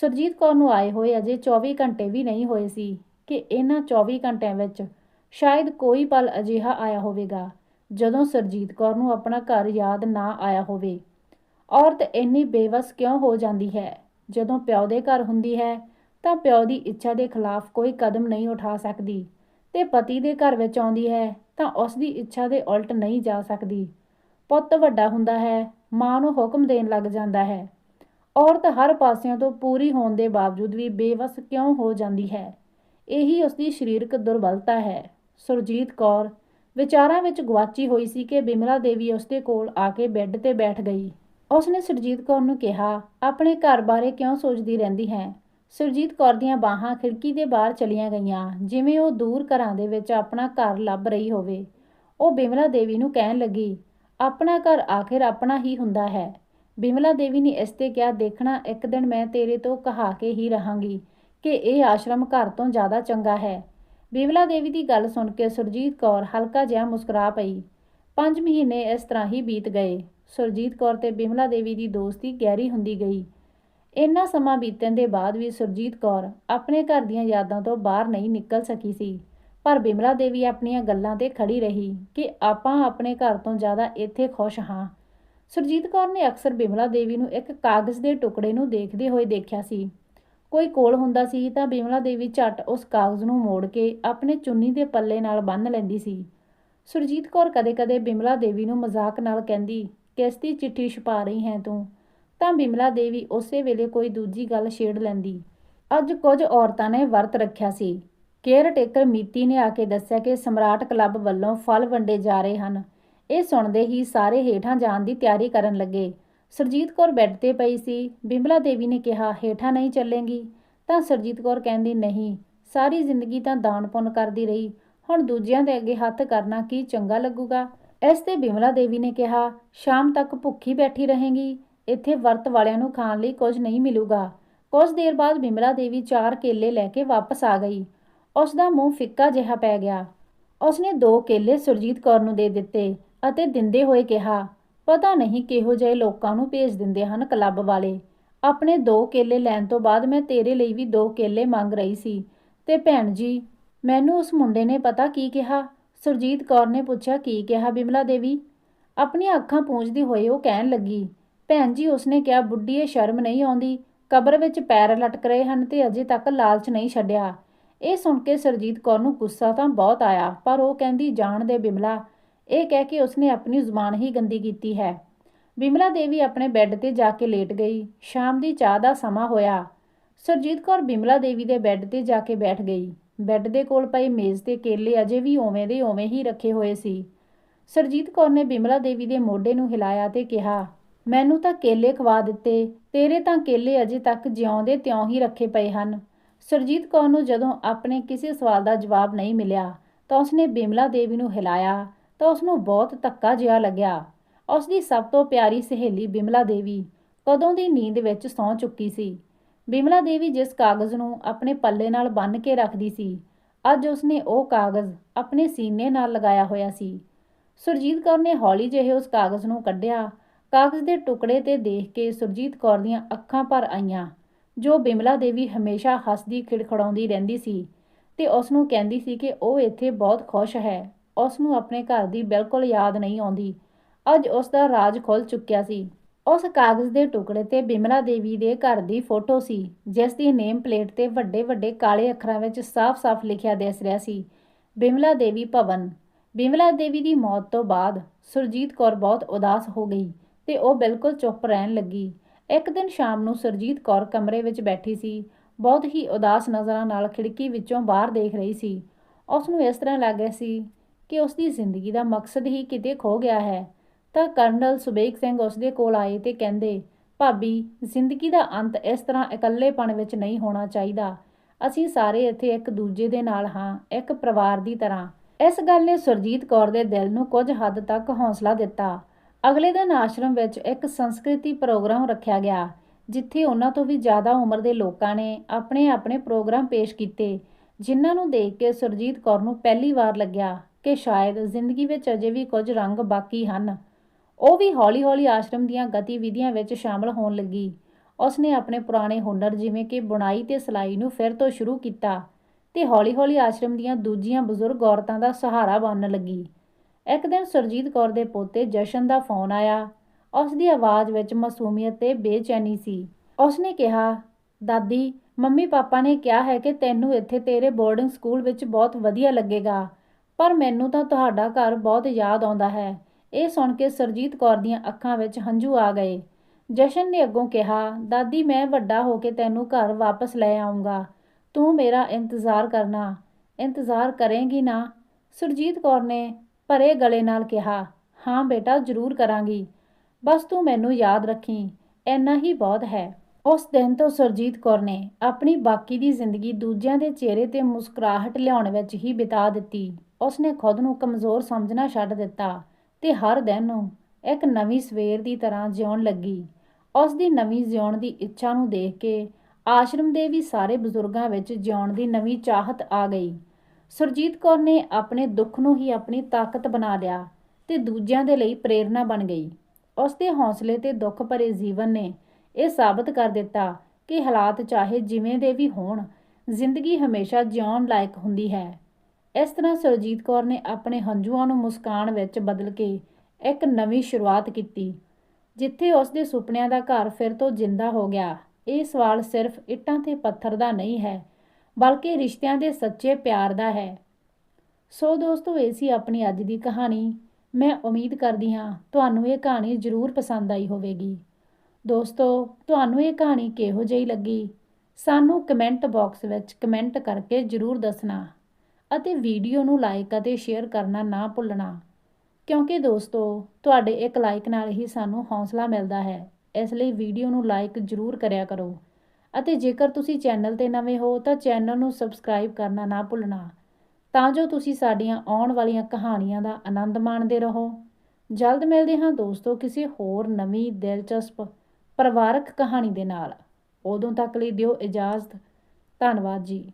ਸੁਰਜੀਤ ਕੌਰ ਨੂੰ ਆਏ ਹੋਏ ਅਜੇ 24 ਘੰਟੇ ਵੀ ਨਹੀਂ ਹੋਏ ਸੀ ਕਿ ਇਹਨਾਂ 24 ਘੰਟਿਆਂ ਵਿੱਚ ਸ਼ਾਇਦ ਕੋਈ ਪਲ ਅਜਿਹਾ ਆਇਆ ਹੋਵੇਗਾ, ਜਦੋਂ ਸੁਰਜੀਤ ਕੌਰ ਨੂੰ ਆਪਣਾ ਘਰ ਯਾਦ ਨਾ ਆਇਆ ਹੋਵੇ। ਔਰਤ ਇੰਨੀ ਬੇਵਸ ਕਿਉਂ ਹੋ ਜਾਂਦੀ ਹੈ? ਜਦੋਂ ਪਿਓ ਦੇ ਘਰ ਹੁੰਦੀ ਹੈ, ਤਾਂ ਪਿਓ ਦੀ ਇੱਛਾ ਦੇ ਖਿਲਾਫ ਕੋਈ ਕਦਮ ਨਹੀਂ ਉਠਾ ਸਕਦੀ ਤੇ ਪਤੀ ਦੇ ਘਰ ਵਿੱਚ ਆਉਂਦੀ ਹੈ, ਤਾਂ ਉਸ ਦੀ ਇੱਛਾ ਦੇ ਉਲਟ ਨਹੀਂ ਜਾ ਸਕਦੀ। ਪੁੱਤ ਵੱਡਾ ਹੁੰਦਾ ਹੈ, ਮਾਂ ਨੂੰ ਹੁਕਮ ਦੇਣ ਲੱਗ ਜਾਂਦਾ ਹੈ। ਔਰਤ ਹਰ ਪਾਸਿਆਂ ਤੋਂ ਪੂਰੀ ਹੋਣ ਦੇ ਬਾਵਜੂਦ ਵੀ ਬੇਵਸ ਕਿਉਂ ਹੋ ਜਾਂਦੀ ਹੈ? ਇਹੀ ਉਸ ਦੀ ਸਰੀਰਕ ਦੁਰਬਲਤਾ ਹੈ। ਸੁਰਜੀਤ ਕੌਰ ਵਿਚਾਰਾਂ ਵਿੱਚ ਗਵਾਚੀ ਹੋਈ ਸੀ ਕਿ ਬਿਮਲਾ ਦੇਵੀ ਉਸ ਦੇ ਕੋਲ ਆ ਕੇ ਬੈੱਡ ਤੇ ਬੈਠ ਗਈ। ਉਸਨੇ ਸੁਰਜੀਤ ਕੌਰ ਨੂੰ ਕਿਹਾ, ਆਪਣੇ ਘਰ ਬਾਰੇ ਕਿਉਂ ਸੋਚਦੀ ਰਹਿੰਦੀ ਹੈ? ਸੁਰਜੀਤ ਕੌਰ ਦੀਆਂ ਬਾਹਾਂ ਖਿੜਕੀ ਦੇ ਬਾਹਰ ਚਲੀਆਂ ਗਈਆਂ, ਜਿਵੇਂ ਉਹ ਦੂਰ ਘਰਾਂ ਦੇ ਵਿੱਚ ਆਪਣਾ ਘਰ ਲੱਭ ਰਹੀ ਹੋਵੇ। ਉਹ ਬਿਮਲਾ ਦੇਵੀ ਨੂੰ ਕਹਿਣ ਲੱਗੀ, ਆਪਣਾ ਘਰ ਆਖਿਰ ਆਪਣਾ ਹੀ ਹੁੰਦਾ ਹੈ। ਬਿਮਲਾ ਦੇਵੀ ਨੇ ਇਸ ਤੇ ਕਿਹਾ, ਦੇਖਣਾ, ਇੱਕ ਦਿਨ ਮੈਂ ਤੇਰੇ ਤੋਂ ਕਹਾ ਕੇ ਹੀ ਰਹਾਂਗੀ ਕਿ ਇਹ ਆਸ਼ਰਮ ਘਰ ਤੋਂ ਜ਼ਿਆਦਾ ਚੰਗਾ ਹੈ। ਬਿਮਲਾ ਦੇਵੀ ਦੀ ਗੱਲ ਸੁਣ ਕੇ ਸੁਰਜੀਤ ਕੌਰ ਹਲਕਾ ਜਿਹਾ ਮੁਸਕਰਾ ਪਈ। 5 ਮਹੀਨੇ ਇਸ ਤਰ੍ਹਾਂ ਹੀ ਬੀਤ ਗਏ। ਸੁਰਜੀਤ ਕੌਰ ਤੇ ਬਿਮਲਾ ਦੇਵੀ ਦੀ ਦੋਸਤੀ ਗਹਿਰੀ ਹੁੰਦੀ ਗਈ। ਇੰਨਾ ਸਮਾਂ ਬੀਤਣ ਦੇ ਬਾਅਦ ਵੀ ਸੁਰਜੀਤ ਕੌਰ ਆਪਣੇ ਘਰ ਦੀਆਂ ਯਾਦਾਂ ਤੋਂ ਬਾਹਰ ਨਹੀਂ ਨਿਕਲ ਸਕੀ ਸੀ। ਪਰ ਬਿਮਲਾ ਦੇਵੀ ਆਪਣੀਆਂ ਗੱਲਾਂ ਤੇ ਖੜੀ ਰਹੀ ਕਿ ਆਪਾਂ ਆਪਣੇ ਘਰ ਤੋਂ ਜ਼ਿਆਦਾ ਇੱਥੇ ਖੁਸ਼ ਹਾਂ। ਸੁਰਜੀਤ ਕੌਰ ਨੇ ਅਕਸਰ ਬਿਮਲਾ ਦੇਵੀ ਨੂੰ ਇੱਕ ਕਾਗਜ਼ ਦੇ ਟੁਕੜੇ ਨੂੰ ਦੇਖਦੇ ਹੋਏ ਦੇਖਿਆ ਸੀ। ਕੋਈ ਕੋਲ ਹੁੰਦਾ ਸੀ ਤਾਂ ਬਿਮਲਾ ਦੇਵੀ ਝੱਟ ਉਸ ਕਾਗਜ਼ ਨੂੰ ਮੋੜ ਕੇ ਆਪਣੇ ਚੁੰਨੀ ਦੇ ਪੱਲੇ ਨਾਲ ਬੰਨ੍ਹ ਲੈਂਦੀ ਸੀ। ਸੁਰਜੀਤ ਕੌਰ ਕਦੇ-ਕਦੇ ਬਿਮਲਾ ਦੇਵੀ ਨੂੰ ਮਜ਼ਾਕ ਨਾਲ ਕਹਿੰਦੀ ਕਿਸ ਦੀ ਚਿੱਠੀ ਛਪਾ ਰਹੀ ਹੈ ਤੂੰ। ਤਾਂ ਬਿਮਲਾ ਦੇਵੀ ਉਸੇ ਵੇਲੇ ਕੋਈ ਦੂਜੀ ਗੱਲ ਛੇੜ ਲੈਂਦੀ। ਅੱਜ ਕੁਝ ਔਰਤਾਂ ਨੇ ਵਰਤ ਰੱਖਿਆ ਸੀ। ਕੇਅਰ ਟੇਕਰ ਮੀਤੀ ਨੇ ਆ ਕੇ ਦੱਸਿਆ ਕਿ ਸਮਰਾਟ ਕਲੱਬ ਵੱਲੋਂ ਫਲ ਵੰਡੇ ਜਾ ਰਹੇ ਹਨ। ਇਹ ਸੁਣਦੇ ਹੀ ਸਾਰੇ ਹੇਠਾਂ ਜਾਣ ਦੀ ਤਿਆਰੀ ਕਰਨ ਲੱਗੇ। ਸਰਜੀਤ ਕੌਰ ਬੈੱਡ ਤੇ ਪਈ ਸੀ। ਬਿਮਲਾ ਦੇਵੀ ਨੇ ਕਿਹਾ, ਹੇਠਾਂ ਨਹੀਂ ਚੱਲੇਗੀ? ਤਾਂ ਸਰਜੀਤ ਕੌਰ ਕਹਿੰਦੀ, ਨਹੀਂ। ਸਾਰੀ ਜ਼ਿੰਦਗੀ ਤਾਂ ਦਾਨ ਪੁੰਨ ਕਰਦੀ ਰਹੀ। ਹੁਣ ਦੂਜਿਆਂ ਦੇ ਅੱਗੇ ਹੱਥ ਕਰਨਾ ਕੀ ਚੰਗਾ ਲੱਗੂਗਾ? ਇਸ ਤੇ ਬਿਮਲਾ ਦੇਵੀ ਨੇ ਕਿਹਾ, ਸ਼ਾਮ ਤੱਕ ਭੁੱਖੀ ਬੈਠੀ ਰਹੇਗੀ, ਇੱਥੇ ਵਰਤ ਵਾਲਿਆਂ ਨੂੰ ਖਾਣ ਲਈ ਕੁਝ ਨਹੀਂ ਮਿਲੂਗਾ। ਕੁਝ ਦੇਰ ਬਾਅਦ ਬਿਮਲਾ ਦੇਵੀ ਚਾਰ ਕੇਲੇ ਲੈ ਕੇ ਵਾਪਸ ਆ ਗਈ। ਉਸ ਦਾ ਮੂੰਹ ਫਿੱਕਾ ਜਿਹਾ ਪੈ ਗਿਆ। ਉਸਨੇ ਦੋ ਕੇਲੇ ਸੁਰਜੀਤ ਕੌਰ ਨੂੰ ਦੇ ਦਿੱਤੇ ਅਤੇ ਦਿੰਦੇ ਹੋਏ ਕਿਹਾ, ਪਤਾ ਨਹੀਂ ਕਿਹੋ ਜਿਹੇ ਲੋਕਾਂ ਨੂੰ ਭੇਜ ਦਿੰਦੇ ਹਨ ਕਲੱਬ ਵਾਲੇ। ਆਪਣੇ ਦੋ ਕੇਲੇ ਲੈਣ ਤੋਂ ਬਾਅਦ ਮੈਂ ਤੇਰੇ ਲਈ ਵੀ ਦੋ ਕੇਲੇ ਮੰਗ ਰਹੀ ਸੀ ਤੇ ਭੈਣ ਜੀ, ਮੈਨੂੰ ਉਸ ਮੁੰਡੇ ਨੇ ਪਤਾ ਕੀ ਕਿਹਾ? ਸੁਰਜੀਤ ਕੌਰ ਨੇ ਪੁੱਛਿਆ, ਕੀ ਕਿਹਾ ਬਿਮਲਾ ਦੇਵੀ? ਆਪਣੀਆਂ ਅੱਖਾਂ ਪੂੰਝਦੀ ਹੋਏ ਉਹ ਕਹਿਣ ਲੱਗੀ, ਭੈਣ ਜੀ, ਉਸਨੇ ਕਿਹਾ, ਬੁੱਢੀਏ ਸ਼ਰਮ ਨਹੀਂ ਆਉਂਦੀ, ਕਬਰ ਵਿੱਚ ਪੈਰ ਲਟਕ ਰਹੇ ਹਨ ਤੇ ਅਜੇ ਤੱਕ ਲਾਲਚ ਨਹੀਂ ਛੱਡਿਆ। ਇਹ ਸੁਣ ਕੇ ਸਰਜੀਤ ਕੌਰ ਨੂੰ ਗੁੱਸਾ ਤਾਂ ਬਹੁਤ ਆਇਆ, ਪਰ ਉਹ ਕਹਿੰਦੀ, ਜਾਣ ਦੇ ਬਿਮਲਾ, ਇਹ ਕਹਿ ਕੇ ਉਸਨੇ ਆਪਣੀ ਜ਼ੁਬਾਨ ਹੀ ਗੰਦੀ ਕੀਤੀ ਹੈ। ਬਿਮਲਾ ਦੇਵੀ ਆਪਣੇ ਬੈੱਡ ਤੇ ਜਾ ਕੇ ਲੇਟ ਗਈ। ਸ਼ਾਮ ਦੀ ਚਾਹ ਦਾ ਸਮਾਂ ਹੋਇਆ। ਸਰਜੀਤ ਕੌਰ ਬਿਮਲਾ ਦੇਵੀ ਦੇ ਬੈੱਡ ਤੇ ਜਾ ਕੇ ਬੈਠ ਗਈ। ਬੈੱਡ ਦੇ ਕੋਲ ਪਏ ਮੇਜ਼ ਤੇ ਕੇਲੇ ਅਜੇ ਵੀ ਉਵੇਂ ਦੇ ਓਵੇਂ ਹੀ ਰੱਖੇ ਹੋਏ ਸੀ। ਸਰਜੀਤ ਕੌਰ ਨੇ ਬਿਮਲਾ ਦੇਵੀ ਦੇ ਮੋਢੇ ਨੂੰ ਹਿਲਾਇਆ ਤੇ ਕਿਹਾ, ਮੈਨੂੰ ਤਾਂ ਕੇਲੇ ਖਵਾ ਦਿੱਤੇ, ਤੇਰੇ ਤਾਂ ਕੇਲੇ ਅਜੇ ਤੱਕ ਜਿਉਂਦੇ ਤਿਉਂ ਹੀ ਰੱਖੇ ਪਏ ਹਨ। ਸਰਜੀਤ ਕੌਰ ਨੂੰ ਜਦੋਂ ਆਪਣੇ ਕਿਸੇ ਸਵਾਲ ਦਾ ਜਵਾਬ ਨਹੀਂ ਮਿਲਿਆ, ਤਾਂ ਉਸਨੇ ਬਿਮਲਾ ਦੇਵੀ ਨੂੰ ਹਿਲਾਇਆ, ਤਾਂ ਉਸਨੂੰ ਬਹੁਤ ਧੱਕਾ ਜਿਹਾ ਲੱਗਿਆ। ਉਸ ਦੀ ਸਭ ਤੋਂ ਪਿਆਰੀ ਸਹੇਲੀ ਬਿਮਲਾ ਦੇਵੀ ਕਦੋਂ ਦੀ ਨੀਂਦ ਵਿੱਚ ਸੌਂ ਚੁੱਕੀ ਸੀ? ਬਿਮਲਾ ਦੇਵੀ ਜਿਸ ਕਾਗਜ਼ ਨੂੰ ਆਪਣੇ ਪੱਲੇ ਨਾਲ ਬੰਨ੍ਹ ਕੇ ਰੱਖਦੀ ਸੀ, ਅੱਜ ਉਸਨੇ ਉਹ ਕਾਗਜ਼ ਆਪਣੇ ਸੀਨੇ ਨਾਲ ਲਗਾਇਆ ਹੋਇਆ ਸੀ। ਸੁਰਜੀਤ ਕੌਰ ਨੇ ਹੌਲੀ ਜਿਹੇ ਉਸ ਕਾਗਜ਼ ਨੂੰ ਕੱਢਿਆ। ਕਾਗਜ਼ ਦੇ ਟੁਕੜੇ ਤੇ ਦੇਖ ਕੇ ਸੁਰਜੀਤ ਕੌਰ ਦੀਆਂ ਅੱਖਾਂ ਭਰ ਆਈਆਂ, ਜੋ ਬਿਮਲਾ ਦੇਵੀ ਹਮੇਸ਼ਾ ਹੱਸਦੀ ਖਿੜਖੜਾਉਂਦੀ ਰਹਿੰਦੀ ਸੀ ਤੇ ਉਸ ਨੂੰ ਕਹਿੰਦੀ ਸੀ ਕਿ ਉਹ ਇੱਥੇ ਬਹੁਤ ਖੁਸ਼ ਹੈ। ਉਸ ਨੂੰ ਆਪਣੇ ਘਰ ਦੀ ਬਿਲਕੁਲ ਯਾਦ ਨਹੀਂ ਆਉਂਦੀ। ਅੱਜ ਉਸ ਦਾ ਰਾਜ ਖੁੱਲ ਚੁੱਕਿਆ ਸੀ। ਉਸ ਕਾਗਜ਼ ਦੇ ਟੁਕੜੇ ਤੇ ਬਿਮਲਾ ਦੇਵੀ ਦੇ ਘਰ ਦੀ ਫੋਟੋ ਸੀ, ਜਿਸ ਦੀ ਨੇਮ ਪਲੇਟ ਤੇ ਵੱਡੇ ਵੱਡੇ ਕਾਲੇ ਅੱਖਰਾਂ ਵਿੱਚ ਸਾਫ਼-ਸਾਫ਼ ਲਿਖਿਆ ਦਿਸ ਰਿਹਾ ਸੀ। ਬਿਮਲਾ ਦੇਵੀ ਭਵਨ। ਬਿਮਲਾ ਦੇਵੀ ਦੀ ਮੌਤ ਤੋਂ ਬਾਅਦ ਸੁਰਜੀਤ ਕੌਰ ਬਹੁਤ ਉਦਾਸ ਹੋ ਗਈ ਤੇ ਉਹ ਬਿਲਕੁਲ ਚੁੱਪ ਰਹਿਣ ਲੱਗੀ। ਇੱਕ ਦਿਨ ਸ਼ਾਮ ਨੂੰ ਸੁਰਜੀਤ ਕੌਰ ਕਮਰੇ ਵਿੱਚ ਬੈਠੀ ਸੀ। ਬਹੁਤ ਹੀ ਉਦਾਸ ਨਜ਼ਰਾਂ ਨਾਲ ਖਿੜਕੀ ਵਿੱਚੋਂ ਬਾਹਰ ਦੇਖ ਰਹੀ ਸੀ। ਉਸ ਨੂੰ ਇਸ ਤਰ੍ਹਾਂ ਲੱਗ ਰਿਹਾ ਸੀ ਕਿ ਉਸ ਦੀ ਜ਼ਿੰਦਗੀ ਦਾ ਮਕਸਦ ਹੀ ਕਿਤੇ ਖੋ ਗਿਆ ਹੈ। ਤਾਂ ਕਰਨਲ ਸੁਬੇਗ ਸਿੰਘ ਉਸਦੇ ਕੋਲ ਆਏ ਤੇ ਕਹਿੰਦੇ, ਭਾਬੀ, ਜ਼ਿੰਦਗੀ ਦਾ ਅੰਤ ਇਸ ਤਰ੍ਹਾਂ ਇਕੱਲੇਪਣ ਵਿੱਚ ਨਹੀਂ ਹੋਣਾ ਚਾਹੀਦਾ। ਅਸੀਂ ਸਾਰੇ ਇੱਥੇ ਇੱਕ ਦੂਜੇ ਦੇ ਨਾਲ ਹਾਂ, ਇੱਕ ਪਰਿਵਾਰ ਦੀ ਤਰ੍ਹਾਂ। ਇਸ ਗੱਲ ਨੇ ਸੁਰਜੀਤ ਕੌਰ ਦੇ ਦਿਲ ਨੂੰ ਕੁਝ ਹੱਦ ਤੱਕ ਹੌਸਲਾ ਦਿੱਤਾ। ਅਗਲੇ ਦਿਨ ਆਸ਼ਰਮ ਵਿੱਚ ਇੱਕ ਸੰਸਕ੍ਰਿਤੀ ਪ੍ਰੋਗਰਾਮ ਰੱਖਿਆ ਗਿਆ, ਜਿੱਥੇ ਉਹਨਾਂ ਤੋਂ ਵੀ ਜ਼ਿਆਦਾ ਉਮਰ ਦੇ ਲੋਕਾਂ ਨੇ ਆਪਣੇ ਆਪਣੇ ਪ੍ਰੋਗਰਾਮ ਪੇਸ਼ ਕੀਤੇ, ਜਿਨ੍ਹਾਂ ਨੂੰ ਦੇਖ ਕੇ ਸੁਰਜੀਤ ਕੌਰ ਨੂੰ ਪਹਿਲੀ ਵਾਰ ਲੱਗਿਆ ਕਿ ਸ਼ਾਇਦ ਜ਼ਿੰਦਗੀ ਵਿੱਚ ਅਜੇ ਵੀ ਕੁਝ ਰੰਗ ਬਾਕੀ ਹਨ। ਉਹ ਵੀ ਹੌਲੀ-ਹੌਲੀ ਆਸ਼ਰਮ ਦੀਆਂ ਗਤੀਵਿਧੀਆਂ ਵਿੱਚ ਸ਼ਾਮਲ ਹੋਣ ਲੱਗੀ। ਉਸਨੇ ਆਪਣੇ ਪੁਰਾਣੇ ਹੁਨਰ ਜਿਵੇਂ ਕਿ ਬੁਣਾਈ ਤੇ ਸਿਲਾਈ ਨੂੰ ਫਿਰ ਤੋਂ ਸ਼ੁਰੂ ਕੀਤਾ ਤੇ ਹੌਲੀ-ਹੌਲੀ ਆਸ਼ਰਮ ਦੀਆਂ ਦੂਜੀਆਂ ਬਜ਼ੁਰਗ ਔਰਤਾਂ ਦਾ ਸਹਾਰਾ ਬਣਨ ਲੱਗੀ। ਇੱਕ ਦਿਨ ਸਰਜੀਤ ਕੌਰ ਦੇ ਪੋਤੇ ਜਸ਼ਨ ਦਾ ਫੋਨ ਆਇਆ। ਉਸ ਦੀ ਆਵਾਜ਼ ਵਿੱਚ ਮਾਸੂਮੀਅਤ ਤੇ ਬੇਚੈਨੀ ਸੀ। ਉਸਨੇ ਕਿਹਾ, ਦਾਦੀ, ਮੰਮੀ ਪਾਪਾ ਨੇ ਕਿਹਾ ਹੈ ਕਿ ਤੈਨੂੰ ਇੱਥੇ ਤੇਰੇ ਬੋਰਡਿੰਗ ਸਕੂਲ ਵਿੱਚ ਬਹੁਤ ਵਧੀਆ ਲੱਗੇਗਾ, ਪਰ ਮੈਨੂੰ ਤਾਂ ਤੁਹਾਡਾ ਘਰ ਬਹੁਤ ਯਾਦ ਆਉਂਦਾ ਹੈ। ਇਹ ਸੁਣ ਕੇ ਸਰਜੀਤ ਕੌਰ ਦੀਆਂ ਅੱਖਾਂ ਵਿੱਚ ਹੰਝੂ ਆ ਗਏ। ਜਸ਼ਨ ਨੇ ਅੱਗੋਂ ਕਿਹਾ, ਦਾਦੀ, ਮੈਂ ਵੱਡਾ ਹੋ ਕੇ ਤੈਨੂੰ ਘਰ ਵਾਪਸ ਲੈ ਆਉਂਗਾ ਤੂੰ ਮੇਰਾ ਇੰਤਜ਼ਾਰ ਕਰਨਾ। ਇੰਤਜ਼ਾਰ ਕਰੇਂਗੀ ਨਾ? ਸੁਰਜੀਤ ਕੌਰ ਨੇ ਭਰੇ ਗਲੇ ਨਾਲ ਕਿਹਾ, ਹਾਂ ਬੇਟਾ, ਜ਼ਰੂਰ ਕਰਾਂਗੀ। ਬਸ ਤੂੰ ਮੈਨੂੰ ਯਾਦ ਰੱਖੀ। ਐਨਾ ਹੀ ਬਹੁਤ ਹੈ। ਉਸ ਦਿਨ ਤੋਂ ਸੁਰਜੀਤ ਕੌਰ ਨੇ ਆਪਣੀ ਬਾਕੀ ਦੀ ਜ਼ਿੰਦਗੀ ਦੂਜਿਆਂ ਦੇ ਚਿਹਰੇ ਤੇ ਮੁਸਕਰਾਹਟ ਲਿਆਉਣ ਵਿੱਚ ਹੀ ਬਿਤਾ ਦਿੱਤੀ। ਉਸਨੇ ਖੁਦ ਨੂੰ ਕਮਜ਼ੋਰ ਸਮਝਣਾ ਛੱਡ ਦਿੱਤਾ। ਤੇ ਹਰ ਦਿਨ ਨੂੰ ਇੱਕ ਨਵੀਂ ਸਵੇਰ ਦੀ ਤਰ੍ਹਾਂ ਜਿਉਣ ਲੱਗੀ। ਉਸ ਦੀ ਨਵੀਂ ਜਿਉਣ ਦੀ ਇੱਛਾ ਨੂੰ ਦੇਖ ਕੇ ਆਸ਼ਰਮ ਦੇ ਵੀ ਸਾਰੇ ਬਜ਼ੁਰਗਾਂ ਵਿੱਚ ਜਿਉਣ ਦੀ ਨਵੀਂ ਚਾਹਤ ਆ ਗਈ। ਸੁਰਜੀਤ ਕੌਰ ਨੇ ਆਪਣੇ ਦੁੱਖ ਨੂੰ ਹੀ ਆਪਣੀ ਤਾਕਤ ਬਣਾ ਲਿਆ ਤੇ ਦੂਜਿਆਂ ਦੇ ਲਈ ਪ੍ਰੇਰਣਾ ਬਣ ਗਈ। ਉਸ ਦੇ ਹੌਸਲੇ ਤੇ ਦੁੱਖ ਭਰੇ ਜੀਵਨ ਨੇ ਇਹ ਸਾਬਤ ਕਰ ਦਿੱਤਾ ਕਿ ਹਾਲਾਤ ਚਾਹੇ ਜਿਵੇਂ ਦੇ ਵੀ ਹੋਣ, ਜ਼ਿੰਦਗੀ ਹਮੇਸ਼ਾ ਜਿਉਣ ਲਾਇਕ ਹੁੰਦੀ ਹੈ। ਇਸ ਤਰ੍ਹਾਂ ਸੁਰਜੀਤ ਕੌਰ ਨੇ ਆਪਣੇ ਹੰਝੂਆਂ ਨੂੰ ਮੁਸਕਾਨ ਵਿੱਚ ਬਦਲ ਕੇ ਇੱਕ ਨਵੀਂ ਸ਼ੁਰੂਆਤ ਕੀਤੀ, ਜਿੱਥੇ ਉਸ ਦੇ ਸੁਪਨਿਆਂ ਦਾ ਘਰ ਫਿਰ ਤੋਂ ਜਿੰਦਾ ਹੋ ਗਿਆ। ਇਹ ਸਵਾਲ ਸਿਰਫ ਇੱਟਾਂ ਤੇ ਪੱਥਰ ਦਾ ਨਹੀਂ ਹੈ, ਬਲਕਿ ਰਿਸ਼ਤਿਆਂ ਦੇ ਸੱਚੇ ਪਿਆਰ ਦਾ ਹੈ। ਸੋ ਦੋਸਤੋ, ਇਹ ਸੀ ਆਪਣੀ ਅੱਜ ਦੀ ਕਹਾਣੀ। ਮੈਂ ਉਮੀਦ ਕਰਦੀ ਹਾਂ ਤੁਹਾਨੂੰ ਇਹ ਕਹਾਣੀ ਜ਼ਰੂਰ ਪਸੰਦ ਆਈ ਹੋਵੇਗੀ। ਦੋਸਤੋ, ਤੁਹਾਨੂੰ ਇਹ ਕਹਾਣੀ ਕਿਹੋ ਜਿਹੀ ਲੱਗੀ? ਸਾਨੂੰ ਕਮੈਂਟ ਬਾਕਸ ਵਿੱਚ ਕਮੈਂਟ ਕਰਕੇ ਜ਼ਰੂਰ ਦੱਸਣਾ। ਅਤੇ ਵੀਡੀਓ ਨੂੰ ਲਾਈਕ ਅਤੇ ਸ਼ੇਅਰ ਕਰਨਾ ਨਾ ਭੁੱਲਣਾ। ਕਿਉਂਕਿ ਦੋਸਤੋ, ਤੁਹਾਡੇ ਇੱਕ ਲਾਈਕ ਨਾਲ ਹੀ ਸਾਨੂੰ ਹੌਸਲਾ ਮਿਲਦਾ ਹੈ। ਇਸ ਲਈ ਵੀਡੀਓ ਨੂੰ ਲਾਈਕ ਜ਼ਰੂਰ ਕਰਿਆ ਕਰੋ। ਅਤੇ ਜੇਕਰ ਤੁਸੀਂ ਚੈਨਲ ਤੇ ਨਵੇਂ ਹੋ, ਤਾਂ ਚੈਨਲ ਨੂੰ ਸਬਸਕ੍ਰਾਈਬ ਕਰਨਾ ਨਾ ਭੁੱਲਣਾ। ਤਾਂ ਜੋ ਤੁਸੀਂ ਸਾਡੀਆਂ ਆਉਣ ਵਾਲੀਆਂ ਕਹਾਣੀਆਂ ਦਾ ਆਨੰਦ ਮਾਣਦੇ ਰਹੋ। ਜਲਦ ਮਿਲਦੇ ਹਾਂ ਦੋਸਤੋ ਕਿਸੇ ਹੋਰ ਨਵੀਂ ਦਿਲਚਸਪ, ਪਰਿਵਾਰਕ ਕਹਾਣੀ ਦੇ ਨਾਲ। ਉਦੋਂ ਤੱਕ ਲਈ ਦਿਓ ਇਜਾਜ਼ਤ। ਧੰਨਵਾਦ ਜੀ।